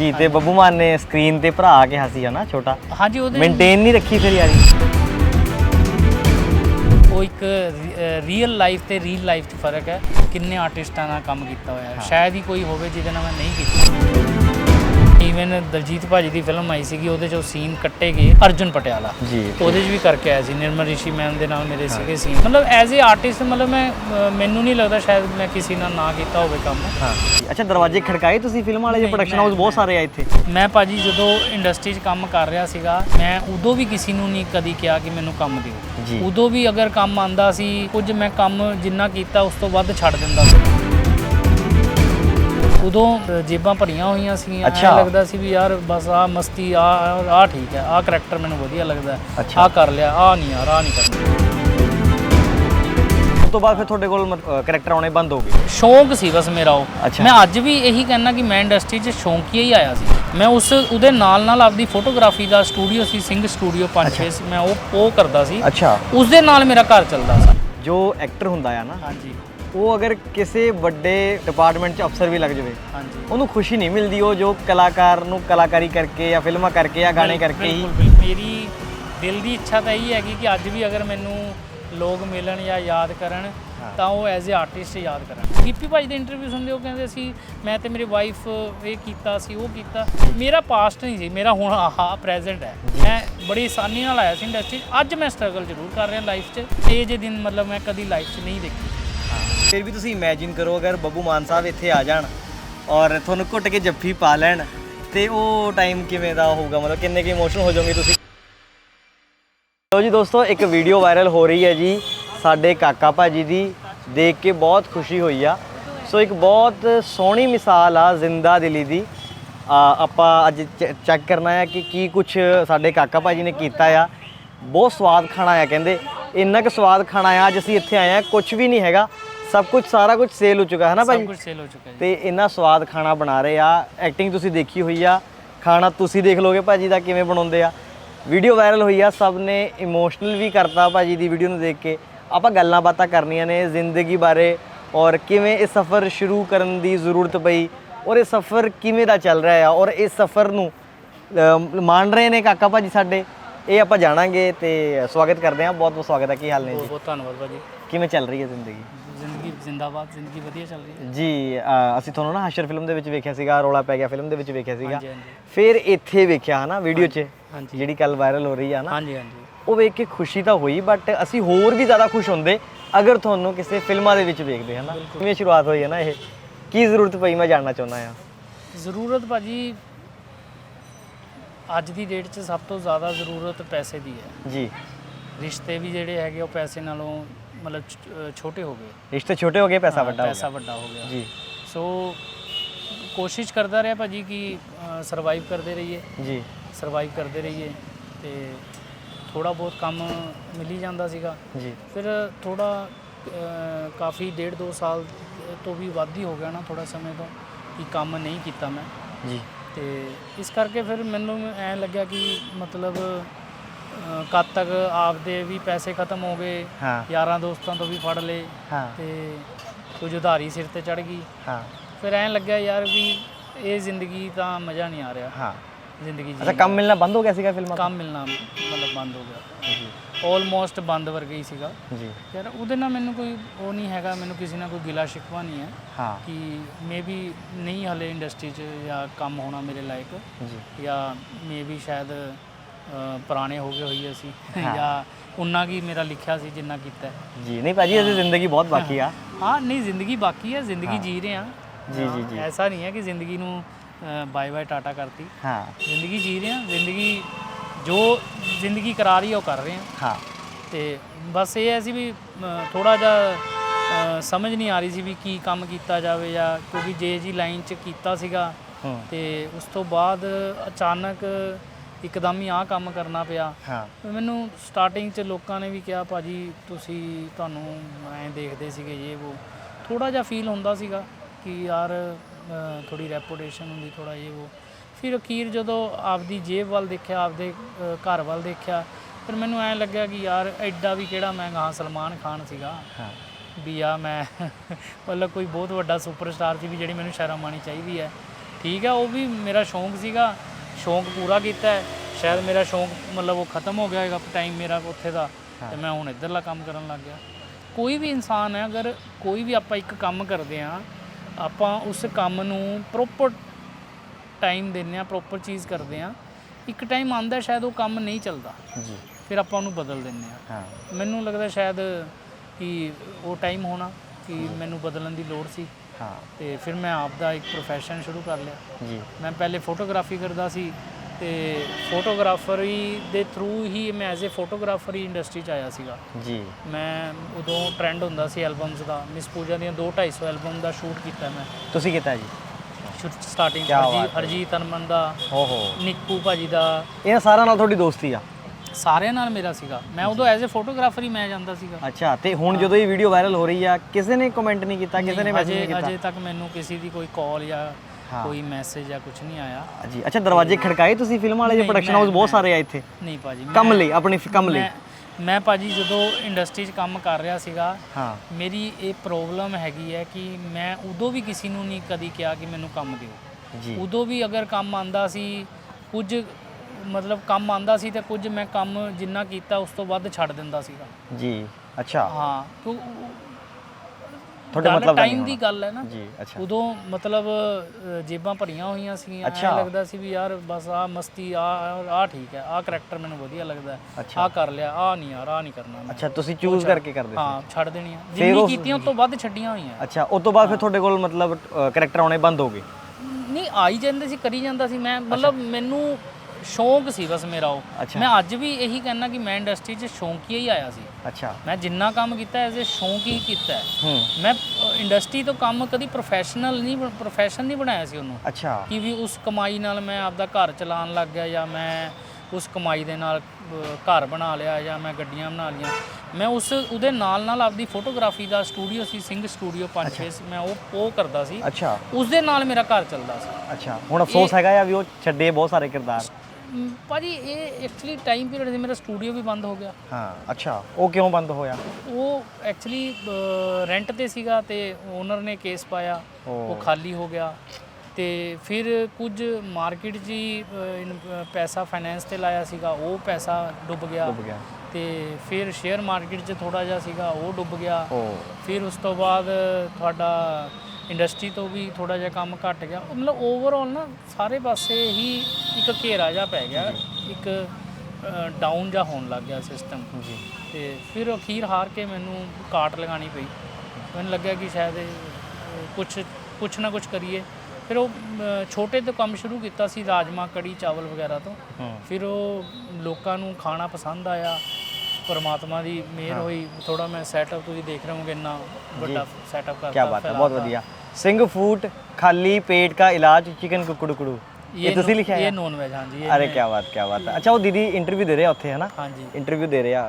ਜੀ ਤੇ ਬੱਬੂ ਮਾਨ ਨੇ ਸਕਰੀਨ ਤੇ ਭਰਾ ਕਿਹਾ ਸੀ ਹਨਾ ਛੋਟਾ। ਹਾਂਜੀ ਉਹਦੇ ਮੇਨਟੇਨ ਨਹੀਂ ਰੱਖੀ ਫਿਰ ਯਾਰੀ। ਉਹ ਇੱਕ ਰੀਅਲ ਲਾਈਫ ਤੇ ਰੀਲ ਲਾਈਫ 'ਚ ਫ਼ਰਕ ਹੈ ਕਿੰਨੇ ਆਰਟਿਸਟਾਂ ਨਾਲ ਕੰਮ ਕੀਤਾ ਹੋਇਆ ਹੈ। ਸ਼ਾਇਦ ਹੀ ਕੋਈ ਹੋਵੇ ਜਿਹਦੇ ਨਾਲ ਮੈਂ ਨਹੀਂ ਕੀਤਾ। ਈਵਨ ਦਲਜੀਤ ਭਾਜੀ ਦੀ ਫਿਲਮ ਆਈ ਸੀਗੀ ਉਹਦੇ 'ਚੋਂ ਸੀਨ ਕੱਟੇ ਗਏ ਅਰਜੁਨ ਪਟਿਆਲਾ। ਜੀ ਉਹਦੇ 'ਚ ਵੀ ਕਰਕੇ ਆਇਆ ਸੀ ਨਿਰਮਲ ਰਿਸ਼ੀ ਮੈਮ ਦੇ ਨਾਲ ਮੇਰੇ ਸੀਗੇ ਸੀਨ। ਮਤਲਬ ਐਜ਼ ਅ ਆਰਟਿਸਟ ਮਤਲਬ ਮੈਂ ਮੈਨੂੰ ਨਹੀਂ ਲੱਗਦਾ ਸ਼ਾਇਦ ਮੈਂ ਕਿਸੇ ਨਾਲ ਨਾ ਕੀਤਾ ਹੋਵੇ ਕੰਮ। ਹਾਂ। ਅੱਛਾ ਦਰਵਾਜ਼ੇ ਖੜਕਾਏ ਤੁਸੀਂ ਫਿਲਮ ਵਾਲੇ? ਜੇ ਪ੍ਰੋਡਕਸ਼ਨ ਹਾਊਸ ਬਹੁਤ ਸਾਰੇ ਆ ਇੱਥੇ। ਮੈਂ ਭਾਜੀ ਜਦੋਂ ਇੰਡਸਟਰੀ 'ਚ ਕੰਮ ਕਰ ਰਿਹਾ ਸੀਗਾ ਮੈਂ ਉਦੋਂ ਵੀ ਕਿਸੇ ਨੂੰ ਨਹੀਂ ਕਦੀ ਕਿਹਾ ਕਿ ਮੈਨੂੰ ਕੰਮ ਦਿਓ। ਉਦੋਂ ਵੀ ਅਗਰ ਕੰਮ ਆਂਦਾ ਸੀ ਕੁਝ ਮੈਂ ਕੰਮ ਜਿੰਨਾ ਕੀਤਾ ਉਸ ਤੋਂ ਵੱਧ ਛੱਡ ਦਿੰਦਾ ਸੀ। ਉਦੋਂ ਜੇਬਾਂ ਭਰੀਆਂ ਹੋਈਆਂ ਸੀ। ਅੱਛਾ। ਲੱਗਦਾ ਸੀ ਵੀ ਯਾਰ ਬਸ ਆ ਮਸਤੀ ਆ ਆ ਠੀਕ ਹੈ ਆ ਕਰੈਕਟਰ ਮੈਨੂੰ ਵਧੀਆ ਲੱਗਦਾ। ਆ ਕਰ ਲਿਆ ਆ ਨਹੀਂ ਯਾਰ ਆ ਨਹੀਂ ਕਰਨਾ। ਉਸ ਤੋਂ ਬਾਅਦ ਫਿਰ ਤੁਹਾਡੇ ਕੋਲ ਕੈਰੈਕਟਰ ਆਉਣੇ ਬੰਦ ਹੋ ਗਏ। ਸ਼ੌਂਕ ਸੀ ਬਸ ਮੇਰਾ ਉਹ। ਮੈਂ ਅੱਜ ਵੀ ਇਹੀ ਕਹਿਣਾ ਕਿ ਮੈਂ ਇੰਡਸਟਰੀ 'ਚ ਸ਼ੌਂਕੀਆ ਹੀ ਆਇਆ ਸੀ। ਮੈਂ ਉਸ ਉਹਦੇ ਨਾਲ ਨਾਲ ਆਪਦੀ ਫੋਟੋਗ੍ਰਾਫੀ ਦਾ ਸਟੂਡੀਓ ਸੀ ਸਿੰਘ ਸਟੂਡੀਓ ਪੰਜ ਛੇ ਸੀ। ਮੈਂ ਉਹ ਉਹ ਕਰਦਾ ਸੀ। ਅੱਛਾ। ਉਸ ਦੇ ਨਾਲ ਮੇਰਾ ਘਰ ਚੱਲਦਾ ਸੀ। ਜੋ ਐਕਟਰ ਹੁੰਦਾ ਆ ਨਾ। ਹਾਂਜੀ। ਉਹ ਅਗਰ ਕਿਸੇ ਵੱਡੇ ਡਿਪਾਰਟਮੈਂਟ 'ਚ ਅਫਸਰ ਵੀ ਲੱਗ ਜਾਵੇ ਹਾਂਜੀ। ਉਹਨੂੰ ਖੁਸ਼ੀ ਨਹੀਂ ਮਿਲਦੀ ਉਹ ਜੋ ਕਲਾਕਾਰ ਨੂੰ ਕਲਾਕਾਰੀ ਕਰਕੇ ਜਾਂ ਫਿਲਮਾਂ ਕਰਕੇ ਜਾਂ ਗਾਣੇ ਕਰਕੇ ਹੀ। ਮੇਰੀ ਦਿਲ ਦੀ ਇੱਛਾ ਤਾਂ ਇਹੀ ਹੈਗੀ ਕਿ ਅੱਜ ਵੀ ਅਗਰ ਮੈਨੂੰ ਲੋਕ ਮਿਲਣ ਜਾਂ ਯਾਦ ਕਰਨ ਤਾਂ ਉਹ ਐਜ਼ ਅ ਆਰਟਿਸਟ ਯਾਦ ਕਰਨ। ਗਿੱਪੀ ਭਾਈ ਦੇ ਇੰਟਰਵਿਊ ਸੁਣਦੇ ਉਹ ਕਹਿੰਦੇ ਸੀ ਮੈਂ ਤੇ ਮੇਰੀ ਵਾਈਫ ਇਹ ਕੀਤਾ ਸੀ ਉਹ ਕੀਤਾ। ਮੇਰਾ ਪਾਸਟ ਨਹੀਂ ਸੀ ਮੇਰਾ ਹੁਣ ਆਹ ਪ੍ਰੈਜ਼ੈਂਟ ਹੈ। ਮੈਂ ਬੜੀ ਆਸਾਨੀ ਨਾਲ ਆਇਆ ਸੀ ਇੰਡਸਟਰੀ ਅੱਜ ਮੈਂ ਸਟਰਗਲ ਜ਼ਰੂਰ ਕਰ ਰਿਹਾ ਲਾਈਫ 'ਚ। ਇਹ ਜੇ ਦਿਨ ਮਤਲਬ ਮੈਂ ਕਦੀ ਲਾਈਫ 'ਚ ਨਹੀਂ ਦੇਖੇ। ਫਿਰ ਵੀ ਤੁਸੀਂ ਇਮੇਜਿਨ ਕਰੋ ਅਗਰ ਬੱਬੂ ਮਾਨ ਸਾਹਿਬ ਇੱਥੇ ਆ ਜਾਣ ਔਰ ਤੁਹਾਨੂੰ ਘੁੱਟ ਕੇ ਜੱਫੀ ਪਾ ਲੈਣ ਤੇ ਉਹ ਟਾਈਮ ਕਿਵੇਂ ਦਾ ਹੋਊਗਾ? ਮਤਲਬ ਕਿੰਨੇ ਕੀ ਇਮੋਸ਼ਨਲ ਹੋ ਜਾਓਗੇ ਤੁਸੀਂ? ਲੋ ਜੀ ਦੋਸਤੋ, ਇੱਕ ਵੀਡੀਓ ਵਾਇਰਲ ਹੋ ਰਹੀ ਹੈ ਜੀ ਸਾਡੇ ਕਾਕਾ ਭਾਜੀ ਦੀ। ਦੇਖ ਕੇ ਬਹੁਤ ਖੁਸ਼ੀ ਹੋਈ ਆ। ਸੋ ਇੱਕ ਬਹੁਤ ਸੋਹਣੀ ਮਿਸਾਲ ਆ ਜ਼ਿੰਦਾ ਦਿਲੀ ਦੀ। ਆਪਾਂ ਅੱਜ ਚੈੱਕ ਕਰਨਾ ਹੈ ਕਿ ਕੀ ਕੁਝ ਸਾਡੇ ਕਾਕਾ ਭਾਜੀ ਨੇ ਕੀਤਾ ਆ। ਬਹੁਤ ਸਵਾਦ ਖਾਣਾ ਆ ਕਹਿੰਦੇ। ਇੰਨਾ ਕੁ ਸਵਾਦ ਖਾਣਾ ਆ, ਅੱਜ ਅਸੀਂ ਇੱਥੇ ਆਏ ਆ ਕੁਝ ਵੀ ਨਹੀਂ ਹੈਗਾ। ਸਭ ਕੁਝ ਸਾਰਾ ਕੁਝ ਸੇਲ ਹੋ ਚੁੱਕਾ ਹੈ ਨਾ ਸਭ ਭਾਜੀ ਕੁਝ ਸੇਲ ਹੋ ਚੁੱਕਾ ਹੈ ਤੇ ਇੰਨਾ ਸਵਾਦ ਖਾਣਾ ਬਣਾ ਰਹੇ ਆ ਐਕਟਿੰਗ ਤੁਸੀਂ ਦੇਖੀ ਹੋਈ ਆ ਖਾਣਾ ਤੁਸੀਂ ਦੇਖ ਲੋਗੇ ਭਾਜੀ ਦਾ ਕਿਵੇਂ ਬਣਾਉਂਦੇ ਆ। ਵੀਡੀਓ ਵਾਇਰਲ ਹੋਈ ਆ ਸਭ ਨੇ ਇਮੋਸ਼ਨਲ ਵੀ ਕਰਤਾ ਭਾਜੀ ਦੀ ਵੀਡੀਓ ਨੂੰ ਦੇਖ ਕੇ। ਆਪਾਂ ਗੱਲਾਂ ਬਾਤਾਂ ਕਰਨੀਆਂ ਨੇ ਜ਼ਿੰਦਗੀ ਬਾਰੇ ਔਰ ਕਿਵੇਂ ਇਹ ਸਫ਼ਰ ਸ਼ੁਰੂ ਕਰਨ ਦੀ ਜ਼ਰੂਰਤ ਪਈ ਔਰ ਇਹ ਸਫ਼ਰ ਕਿਵੇਂ ਦਾ ਚੱਲ ਰਿਹਾ ਆ ਔਰ ਇਸ ਸਫ਼ਰ ਨੂੰ ਮਾਣ ਰਹੇ ਨੇ ਕਾਕਾ ਭਾਜੀ ਸਾਡੇ? ਇਹ ਆਪਾਂ ਜਾਣਾਂਗੇ ਤੇ ਸਵਾਗਤ ਕਰਦੇ ਹਾਂ ਬਹੁਤ ਬਹੁਤ ਸਵਾਗਤ ਹੈ ਕੀ ਹਾਲ ਨੇ ਬਹੁਤ ਜੀ? ਬਹੁਤ ਧੰਨਵਾਦ ਭਾਜੀ। ਕਿਵੇਂ ਚੱਲ ਰਹੀ ਹੈ ਜ਼ਿੰਦਗੀ? ਜ਼ਿੰਦਗੀ ਜ਼ਿੰਦਾਬਾਦ ਜ਼ਿੰਦਗੀ ਵਧੀਆ ਚੱਲ ਰਹੀ ਹੈ। ਜੀ ਅ, ਅਸੀਂ ਤੁਹਾਨੂੰ ਨਾ ਹਸ਼ਰ ਫਿਲਮ ਦੇ ਵਿੱਚ ਵੇਖਿਆ ਸੀਗਾ ਰੋਲਾ ਪੈ ਗਿਆ ਫਿਲਮ ਦੇ ਵਿੱਚ ਵੇਖਿਆ ਸੀਗਾ। ਹਾਂਜੀ ਹਾਂਜੀ। ਫਿਰ ਇੱਥੇ ਵੇਖਿਆ ਹਨਾ ਵੀਡੀਓ 'ਚ ਹਾਂਜੀ। ਜਿਹੜੀ ਕੱਲ ਵਾਇਰਲ ਹੋ ਰਹੀ ਆ ਨਾ ਹਾਂਜੀ ਹਾਂਜੀ। ਉਹ ਵੇਖ ਕੇ ਖੁਸ਼ੀ ਤਾਂ ਹੋਈ ਬਟ ਅਸੀਂ ਹੋਰ ਵੀ ਜ਼ਿਆਦਾ ਖੁਸ਼ ਹੁੰਦੇ ਅਗਰ ਤੁਹਾਨੂੰ ਕਿਸੇ ਫਿਲਮਾਂ ਦੇ ਵਿੱਚ ਵੇਖਦੇ ਹਨਾ। ਕਿਵੇਂ ਸ਼ੁਰੂਆਤ ਹੋਈ ਹੈ ਨਾ ਇਹ? ਕੀ ਜ਼ਰੂਰਤ ਪਈ ਮੈਂ ਜਾਣਨਾ ਚਾਹੁੰਦਾ ਆ ਜ਼ਰੂਰਤ ਭਾਜੀ ਅੱਜ ਦੀ ਡੇਟ 'ਚ ਸਭ ਤੋਂ ਜ਼ਿਆਦਾ ਜ਼ਰੂਰਤ ਪੈਸੇ ਦੀ ਹੈ। ਜੀ। ਰਿਸ਼ਤੇ ਵੀ ਜਿਹੜੇ ਹੈਗੇ ਉਹ ਪੈਸੇ ਨਾਲੋਂ ਮਤਲਬ ਛੋਟੇ ਹੋ ਗਏ। ਰਿਸ਼ਤੇ ਛੋਟੇ ਹੋ ਗਏ ਪੈਸਾ ਵੱਡਾ ਹੋ ਪੈਸਾ ਵੱਡਾ ਹੋ ਗਿਆ। ਗਿਆ ਜੀ। ਸੋ ਕੋਸ਼ਿਸ਼ ਕਰਦਾ ਰਿਹਾ ਭਾਜੀ ਕਿ ਸਰਵਾਈਵ ਕਰਦੇ ਰਹੀਏ। ਜੀ। ਸਰਵਾਈਵ ਕਰਦੇ ਰਹੀਏ ਤੇ ਥੋੜਾ ਬਹੁਤ ਕੰਮ ਮਿਲ ਹੀ ਜਾਂਦਾ ਸੀਗਾ। ਜੀ। ਫਿਰ ਥੋੜਾ ਕਾਫੀ ਡੇਢ ਦੋ ਸਾਲ ਤੋਂ ਵੀ ਵੱਧ ਹੀ ਹੋ ਗਿਆ ਨਾ ਥੋੜਾ ਸਮੇਂ ਤੋਂ ਕਿ ਕੰਮ ਨਹੀਂ ਕੀਤਾ ਮੈਂ। ਜੀ। ਤੇ ਇਸ ਕਰਕੇ ਫਿਰ ਮੈਨੂੰ ਐ ਲੱਗਿਆ ਕਿ ਮਤਲਬ ਕਦ ਤੱਕ ਆਪਦੇ ਵੀ ਪੈਸੇ ਖਤਮ ਹੋ ਗਏ ਹਾਂ। ਯਾਰਾਂ ਦੋਸਤਾਂ ਤੋਂ ਵੀ ਫੜ ਲਏ ਹਾਂ। ਤੇ ਕੁਝ ਉਧਾਰੀ ਸਿਰ ਤੇ ਚੜ ਗਈ। ਹਾਂ। ਫਿਰ ਐਂ ਲੱਗਿਆ ਯਾਰ ਵੀ ਇਹ ਜ਼ਿੰਦਗੀ ਤਾਂ ਮਜ਼ਾ ਨਹੀਂ ਆ ਰਿਹਾ। ਹਾਂ। ਜ਼ਿੰਦਗੀ ਅੱਛਾ ਜੀ ਕੰਮ ਮਿਲਣਾ ਬੰਦ ਹੋ ਗਿਆ ਸੀਗਾ ਫਿਲਮਾਂ ਤੋਂ? ਕੰਮ ਮਿਲਣਾ ਮਤਲਬ ਬੰਦ ਹੋ ਗਿਆ। ਜੀ। ਆਲਮੋਸਟ ਬੰਦ ਵਰਗਾ ਹੀ ਸੀਗਾ। ਜੀ। ਯਾਰ ਉਹਦੇ ਨਾਲ ਮੈਨੂੰ ਕੋਈ ਉਹ ਨਹੀਂ ਹੈਗਾ ਮੈਨੂੰ ਕਿਸੇ ਨਾਲ ਕੋਈ ਗਿਲਾ ਸ਼ਿਕਵਾ ਨਹੀਂ ਹੈ ਹਾਂ। ਕਿ ਮੇਬੀ ਨਹੀਂ ਹਲੇ ਇੰਡਸਟਰੀ 'ਚ ਜਾਂ ਕੰਮ ਹੋਣਾ ਮੇਰੇ ਲਾਇਕ ਜੀ। ਜਾਂ ਮੇਬੀ ਸ਼ਾਇਦ ਅ, ਪੁਰਾਣੇ ਹੋ ਗਏ ਹੋਈ ਅਸੀਂ। ਜਾਂ ਉਨਾ ਕੀ ਮੇਰਾ ਲਿਖਿਆ ਸੀ ਜਿੰਨਾ ਕੀਤਾ ਹੈ। ਜੀ ਨਹੀਂ ਭਾਜੀ ਅਜੇ ਜ਼ਿੰਦਗੀ ਬਹੁਤ ਬਾਕੀ ਆ। ਹਾਂ ਨਹੀਂ ਜ਼ਿੰਦਗੀ ਬਾਕੀ ਹੈ ਜ਼ਿੰਦਗੀ ਜੀ ਰਹੇ ਹਾਂ। ਜੀ ਜੀ ਜੀ। ਐਸਾ ਨਹੀਂ ਹੈ ਕਿ ਜ਼ਿੰਦਗੀ ਨੂੰ ਬਾਏ ਬਾਏ ਟਾਟਾ ਕਰਤੀ। ਹਾਂ। ਜ਼ਿੰਦਗੀ ਜੀ ਰਹੇ ਹਾਂ ਜ਼ਿੰਦਗੀ ਜੋ ਜ਼ਿੰਦਗੀ ਕਰਾ ਰਹੀ ਹੈ ਉਹ ਕਰ ਰਹੇ ਹਾਂ। ਹਾਂ। ਤੇ ਬਸ ਇਹ ਹੈ ਸੀ ਵੀ ਥੋੜਾ ਜਿਹਾ ਅ, ਸਮਝ ਨਹੀਂ ਆ ਰਹੀ ਸੀ ਵੀ ਕੀ ਕੰਮ ਕੀਤਾ ਜਾਵੇ ਜਾਂ ਕਿਉਂਕਿ ਜੇ ਜੀ ਲਾਈਨ 'ਚ ਕੀਤਾ ਸੀਗਾ ਹੂੰ। ਤੇ ਉਸ ਤੋਂ ਬਾਅਦ ਅਚਾਨਕ ਇੱਕਦਮ ਹੀ ਆਹ ਕੰਮ ਕਰਨਾ ਪਿਆ। ਹਾਂ। ਮੈਨੂੰ ਸਟਾਰਟਿੰਗ 'ਚ ਲੋਕਾਂ ਨੇ ਵੀ ਕਿਹਾ ਭਾਜੀ ਤੁਸੀਂ ਤੁਹਾਨੂੰ ਐਂ ਦੇਖਦੇ ਸੀਗੇ ਇਹ ਉਹ ਥੋੜਾ ਜਿਹਾ ਫੀਲ ਹੁੰਦਾ ਸੀਗਾ ਕਿ ਯਾਰ ਥੋੜੀ ਰੈਪੂਟੇਸ਼ਨ ਹੁੰਦੀ ਥੋੜਾ ਇਹ ਉਹ ਫਿਰ ਅਖੀਰ ਜਦੋਂ ਆਪਦੀ ਜੇਬ ਵੱਲ ਦੇਖਿਆ ਆਪਦੇ ਘਰ ਵੱਲ ਦੇਖਿਆ ਫਿਰ ਮੈਨੂੰ ਐਂ ਲੱਗਿਆ ਕਿ ਯਾਰ ਐਡਾ ਵੀ ਕਿਹੜਾ ਮੈਂ ਗਾਂ ਸਲਮਾਨ ਖਾਨ ਸੀਗਾ। ਹਾਂ। ਵੀ ਆ ਮੈਂ ਮਤਲਬ ਕੋਈ ਬਹੁਤ ਵੱਡਾ ਸੁਪਰਸਟਾਰ ਸੀ ਵੀ ਜਿਹੜੀ ਮੈਨੂੰ ਸ਼ਰਮ ਆਣੀ ਚਾਹੀਦੀ ਹੈ। ਠੀਕ ਹੈ ਉਹ ਵੀ ਮੇਰਾ ਸ਼ੌਂਕ ਸੀਗਾ। ਸ਼ੌਂਕ ਪੂਰਾ ਕੀਤਾ ਹੈ। ਸ਼ਾਇਦ ਮੇਰਾ ਸ਼ੌਂਕ ਮਤਲਬ ਉਹ ਖਤਮ ਹੋ ਗਿਆ ਹੈਗਾ ਟਾਈਮ ਮੇਰਾ ਉੱਥੇ ਦਾ ਤੇ ਮੈਂ ਹੁਣ ਇੱਧਰਲਾ ਕੰਮ ਕਰਨ ਲੱਗ ਗਿਆ। ਕੋਈ ਵੀ ਇਨਸਾਨ ਹੈ ਅਗਰ ਕੋਈ ਵੀ ਆਪਾਂ ਇੱਕ ਕੰਮ ਕਰਦੇ ਆ ਆਪਾਂ ਉਸ ਕੰਮ ਨੂੰ ਪ੍ਰੋਪਰ ਟਾਈਮ ਦਿੰਦੇ ਆ ਪ੍ਰੋਪਰ ਚੀਜ਼ ਕਰਦੇ ਆ ਇੱਕ ਟਾਈਮ ਆਂਦਾ ਸ਼ਾਇਦ ਉਹ ਕੰਮ ਨਹੀਂ ਚੱਲਦਾ। ਜੀ। ਫਿਰ ਆਪਾਂ ਉਹਨੂੰ ਬਦਲ ਦਿੰਦੇ ਆ ਹਾਂ। ਮੈਨੂੰ ਲੱਗਦਾ ਸ਼ਾਇਦ ਕਿ ਉਹ ਟਾਈਮ ਹੋਣਾ ਕਿ ਮੈਨੂੰ ਬਦਲਣ ਦੀ ਲੋੜ ਸੀ। ਹਾਂ। ਤੇ ਫਿਰ ਮੈਂ ਆਪ ਦਾ ਇੱਕ ਪ੍ਰੋਫੈਸ਼ਨ ਸ਼ੁਰੂ ਕਰ ਲਿਆ। ਜੀ। ਮੈਂ ਪਹਿਲੇ ਫੋਟੋਗ੍ਰਾਫੀ ਕਰਦਾ ਸੀ ਤੇ ਫੋਟੋਗ੍ਰਾਫਰੀ ਦੇ ਥਰੂ ਹੀ ਮੈਂ ਐਜ਼ ਅ ਫੋਟੋਗ੍ਰਾਫਰ ਹੀ ਇੰਡਸਟਰੀ 'ਚ ਆਇਆ ਸੀਗਾ। ਜੀ। ਮੈਂ ਉਦੋਂ ਟ੍ਰੈਂਡ ਹੁੰਦਾ ਸੀ ਐਲਬਮਸ ਦਾ। ਮਿਸ ਪੂਜਾ ਦੀਆਂ 2 250 ਐਲਬਮ ਦਾ ਸ਼ੂਟ ਕੀਤਾ ਮੈਂ। ਤੁਸੀਂ ਕੀਤਾ ਜੀ? ਸਟਾਰਟਿੰਗ ਕਿਆ ਬਾਤ ਹਰਜੀਤ ਹੈ। ਹਰਜੀਤ ਅਰਮਨ ਦਾ ਹੋ ਹੋ। ਨਿੱਕੂ ਭਾਜੀ ਦਾ। ਇਹਨਾਂ ਸਾਰਿਆਂ ਨਾਲ ਤੁਹਾਡੀ ਦੋਸਤੀ ਆ? ਸਾਰਿਆਂ ਨਾਲ ਮੇਰਾ ਸੀਗਾ। ਮੈਂ ਉਦੋਂ ਐਜ਼ ਅ ਫੋਟੋਗ੍ਰਾਫਰ ਹੀ ਮੈਂ ਜਾਂਦਾ ਸੀਗਾ। ਅੱਛਾ ਤੇ ਹੁਣ ਜਦੋਂ ਇਹ ਵੀਡੀਓ ਵਾਇਰਲ ਹੋ ਰਹੀ ਆ ਕਿਸੇ ਨੇ ਕਮੈਂਟ ਨਹੀਂ ਕੀਤਾ ਕਿਸੇ ਨੇ ਮੈਸੇਜ ਨਹੀਂ ਕੀਤਾ? ਅਜੇ ਤੱਕ ਮੈਨੂੰ ਕਿਸੇ ਦੀ ਕੋਈ ਕਾਲ ਜਾਂ। ਕੋਈ ਮੈਸੇਜ ਜਾਂ ਕੁਝ ਨਹੀਂ ਆਇਆ। ਜੀ ਅੱਛਾ ਦਰਵਾਜ਼ੇ ਖੜਕਾਏ ਤੁਸੀਂ ਫਿਲਮ ਵਾਲੇ ਜੇ ਪ੍ਰੋਡਕਸ਼ਨ ਹਾਊਸ ਬਹੁਤ ਸਾਰੇ ਆ ਇੱਥੇ? ਨਹੀਂ ਭਾਜੀ ਮੈਂ- ਕੰਮ ਲਈ ਆਪਣੀ ਕੰਮ ਲਈ। ਮੈਂ ਮੈਂ ਭਾਜੀ ਜਦੋਂ ਇੰਡਸਟਰੀ 'ਚ ਕੰਮ ਕਰ ਰਿਹਾ ਸੀਗਾ ਹਾਂ। ਮੇਰੀ ਇਹ ਪ੍ਰੋਬਲਮ ਹੈਗੀ ਹੈ ਕਿ ਮੈਂ ਉਦੋਂ ਵੀ ਕਿਸੇ ਨੂੰ ਨਹੀਂ ਕਦੀ ਕਿਹਾ ਕਿ ਮੈਨੂੰ ਕੰਮ ਦਿਓ। ਜੀ। ਉਦੋਂ ਵੀ ਅਗਰ ਕੰਮ ਆਂਦਾ ਸੀ ਕੁਝ ਮਤਲਬ ਕੰਮ ਆਂਦਾ ਸੀ ਤੇ ਕੁਝ ਮੈਂ ਕੰਮ ਜਿੰਨਾ ਕੀਤਾ ਉਸ ਤੋਂ ਵੱਧ ਛੱਡ ਦਿੰਦਾ ਸੀਗਾ। ਜੀ ਅੱਛਾ। ਹਾਂ ਕਿਉਂ ਤੁਹਾਡੇ ਮਤਲਬ ਦਾ ਟਾਈਮ ਦੀ। ਗੱਲ ਹੈ ਨਾ। ਜੀ ਅੱਛਾ। ਉਦੋਂ ਮਤਲਬ ਅ, ਜੇਬਾਂ ਭਰੀਆਂ ਹੋਈਆਂ ਸੀ ਅੱਛਾ। ਐਂ ਲੱਗਦਾ ਸੀ ਵੀ ਯਾਰ ਬਸ ਆ ਮਸਤੀ ਆ ਆ ਠੀਕ ਹੈ ਆ ਕਰੈਕਟਰ ਮੈਨੂੰ ਵਧੀਆ ਲੱਗਦਾ ਅੱਛਾ। ਆ ਕਰ ਲਿਆ ਆ ਨਹੀਂ ਯਾਰ ਆ ਨਹੀਂ ਕਰਨਾ ਮੈਂ। ਅੱਛਾ ਤੁਸੀਂ ਚੂਜ਼ ਕਰਕੇ ਕਰਦੇ ਸੀ ਹਾਂ ਛੱਡ ਦੇਣੀਆਂ ਜਿੰਨੀ ਉਸ- ਕੀਤੀਆਂ ਉਸ ਤੋਂ ਵੱਧ ਛੱਡੀਆਂ ਹੋਈਆਂ। ਅੱਛਾ ਉਸ ਤੋਂ ਬਾਅਦ ਫਿਰ ਤੁਹਾਡੇ ਕੋਲ ਮਤਲਬ ਕੈਰੈਕਟਰ ਆਉਣੇ ਬੰਦ ਹੋ ਗਏ? ਨਹੀਂ ਆਈ ਜਾਂਦੇ ਸੀ ਕਰੀ ਜਾਂਦਾ ਸੀ। ਮੈਂ ਮਤਲਬ ਮੈਨੂੰ ਸ਼ੌਂਕ ਸੀ ਬਸ ਮੇਰਾ ਉਹ। ਅੱਛਾ। ਮੈਂ ਅੱਜ ਵੀ ਇਹੀ ਕਹਿਣਾ ਕਿ ਮੈਂ ਇੰਡਸਟਰੀ 'ਚ ਸ਼ੌਂਕੀਆ ਹੀ ਆਇਆ ਸੀ। ਅੱਛਾ। ਮੈਂ ਜਿੰਨਾ ਕੰਮ ਕੀਤਾ ਐਜ਼ ਅ ਸ਼ੌਂਕ ਹੀ ਕੀਤਾ। ਹੈ। ਹੂੰ ਮੈਂ ਇੰਡਸਟਰੀ ਤੋਂ ਕੰਮ ਕਦੀ ਪ੍ਰੋਫੈਸ਼ਨਲ ਨਹੀਂ ਪ੍ਰੋਫੈਸ਼ਨ ਨਹੀਂ ਬਣਾਇਆ ਸੀ ਉਹਨੂੰ। ਅੱਛਾ। ਕਿ ਵੀ ਉਸ ਕਮਾਈ ਨਾਲ ਮੈਂ ਆਪਦਾ ਘਰ ਚਲਾਉਣ ਲੱਗ ਗਿਆ ਜਾਂ ਮੈਂ ਉਸ ਕਮਾਈ ਦੇ ਨਾਲ ਅ, ਘਰ ਬਣਾ ਲਿਆ ਜਾਂ ਮੈਂ ਗੱਡੀਆਂ ਬਣਾ ਲੀਆਂ ਮੈਂ ਉਸ ਉਹਦੇ ਨਾਲ ਨਾਲ ਆਪਦੀ ਫੋਟੋਗ੍ਰਾਫੀ ਦਾ ਸਟੂਡੀਓ ਸੀ ਸਿੰਘ ਸਟੂਡੀਓ ਪੰਜ ਫੇਸ ਮੈਂ ਉਹ ਉਹ ਕਰਦਾ ਸੀ। ਅੱਛਾ। ਉਸ ਦੇ ਨਾਲ ਮੇਰਾ ਘਰ ਚੱਲਦਾ ਸੀ। ਅੱਛਾ। ਹੁਣ ਅਫਸੋਸ ਹੈਗਾ ਆ ਵੀ ਉਹ ਛੱਡੇ ਬਹੁਤ ਸਾਰੇ ਕਿਰਦਾਰ। ਭਾਜੀ ਇਹ ਐਕਚੁਅਲੀ ਟਾਈਮ ਪੀਰੀਅਡ ਸੀ ਮੇਰਾ ਸਟੂਡੀਓ ਵੀ ਬੰਦ ਹੋ ਗਿਆ। ਹਾਂ ਅੱਛਾ ਉਹ ਕਿਉਂ ਬੰਦ ਹੋਇਆ? ਉਹ ਐਕਚੁਅਲੀ ਰੈਂਟ ਤੇ ਸੀਗਾ ਤੇ ਓਨਰ ਨੇ ਕੇਸ ਪਾਇਆ ਉਹ ਖਾਲੀ ਹੋ ਗਿਆ। ਤੇ ਫਿਰ ਕੁਝ ਮਾਰਕੀਟ ਅ, ਪੈਸਾ ਫਾਈਨੈਂਸ ਤੇ ਲਾਇਆ ਸੀਗਾ ਉਹ ਪੈਸਾ ਡੁੱਬ ਗਿਆ। ਡੁੱਬ ਗਿਆ। ਤੇ ਫਿਰ ਸ਼ੇਅਰ ਮਾਰਕੀਟ 'ਚ ਥੋੜਾ ਜਿਹਾ ਸੀਗਾ ਉਹ ਡੁੱਬ ਗਿਆ। ਫਿਰ ਉਸ ਤੋਂ ਬਾਅਦ ਤੁਹਾਡਾ ਇੰਡਸਟਰੀ ਤੋਂ ਵੀ ਥੋੜਾ ਜਿਹਾ ਕੰਮ ਘਟ ਗਿਆ। ਮਤਲਬ ਓਵਰਆਲ ਨਾ ਸਾਰੇ ਪਾਸੇ ਹੀ ਇੱਕ ਘੇਰਾ ਜਿਹਾ ਪੈ ਗਿਆ। ਇੱਕ ਡਾਊਨ ਜਿਹਾ ਹੋਣ ਲੱਗ ਗਿਆ ਸਿਸਟਮ ਜੀ। ਤੇ ਫਿਰ ਅਖੀਰ ਹਾਰ ਕੇ ਮੈਨੂੰ ਕਾਟ ਲਗਾਣੀ ਪਈ। ਮੈਨੂੰ ਲੱਗਿਆ ਕਿ ਸ਼ਾਇਦ ਕੁਝ ਕੁਛ ਨਾ ਕੁਝ ਕਰੀਏ। ਫਿਰ ਉਹ ਛੋਟੇ ਤੋਂ ਕੰਮ ਸ਼ੁਰੂ ਕੀਤਾ ਸੀ ਰਾਜਮਾ ਕੜੀ ਚਾਵਲ ਵਗੈਰਾ ਤੋਂ। ਫਿਰ ਉਹ ਲੋਕਾਂ ਨੂੰ ਖਾਣਾ ਪਸੰਦ ਆਇਆ। ਪਰਮਾਤਮਾ ਦੀ ਮਿਹਰ ਹੋਈ। ਥੋੜਾ ਮੈਂ ਸੈਟਅਪ ਤੁਸੀਂ ਦੇਖ ਰਹੇ ਹੋਗੇ ਇੰਨਾ ਵੱਡਾ ਸੈਟਅਪ ਕਰਤਾ ਕੀ ਬਾਤ ਹੈ। ਬਹੁਤ। ਵਧੀਆ। ਸਿੰਘ ਫੂਡ ਖਾਲੀ पेट का इलाज चिकन कुकड़ू कुड़ू ये ये ਤੁਸੀਂ नॉन- ਲਿਖਿਆ ये ਹੈ नॉन वेज हाँ जी ये ਅਰੇ मैं- ਕੀ ਬਾਤ ਕੀ ਬਾਤ ਹੈ ਅੱਛਾ ਉਹ ਦੀਦੀ ਇੰਟਰਵਿਊ ਦੇ ਰਹੇ ਆ ਉੱਥੇ ਹੈ ਨਾ हाँ जी ਇੰਟਰਵਿਊ ਦੇ ਰਹੇ ਆ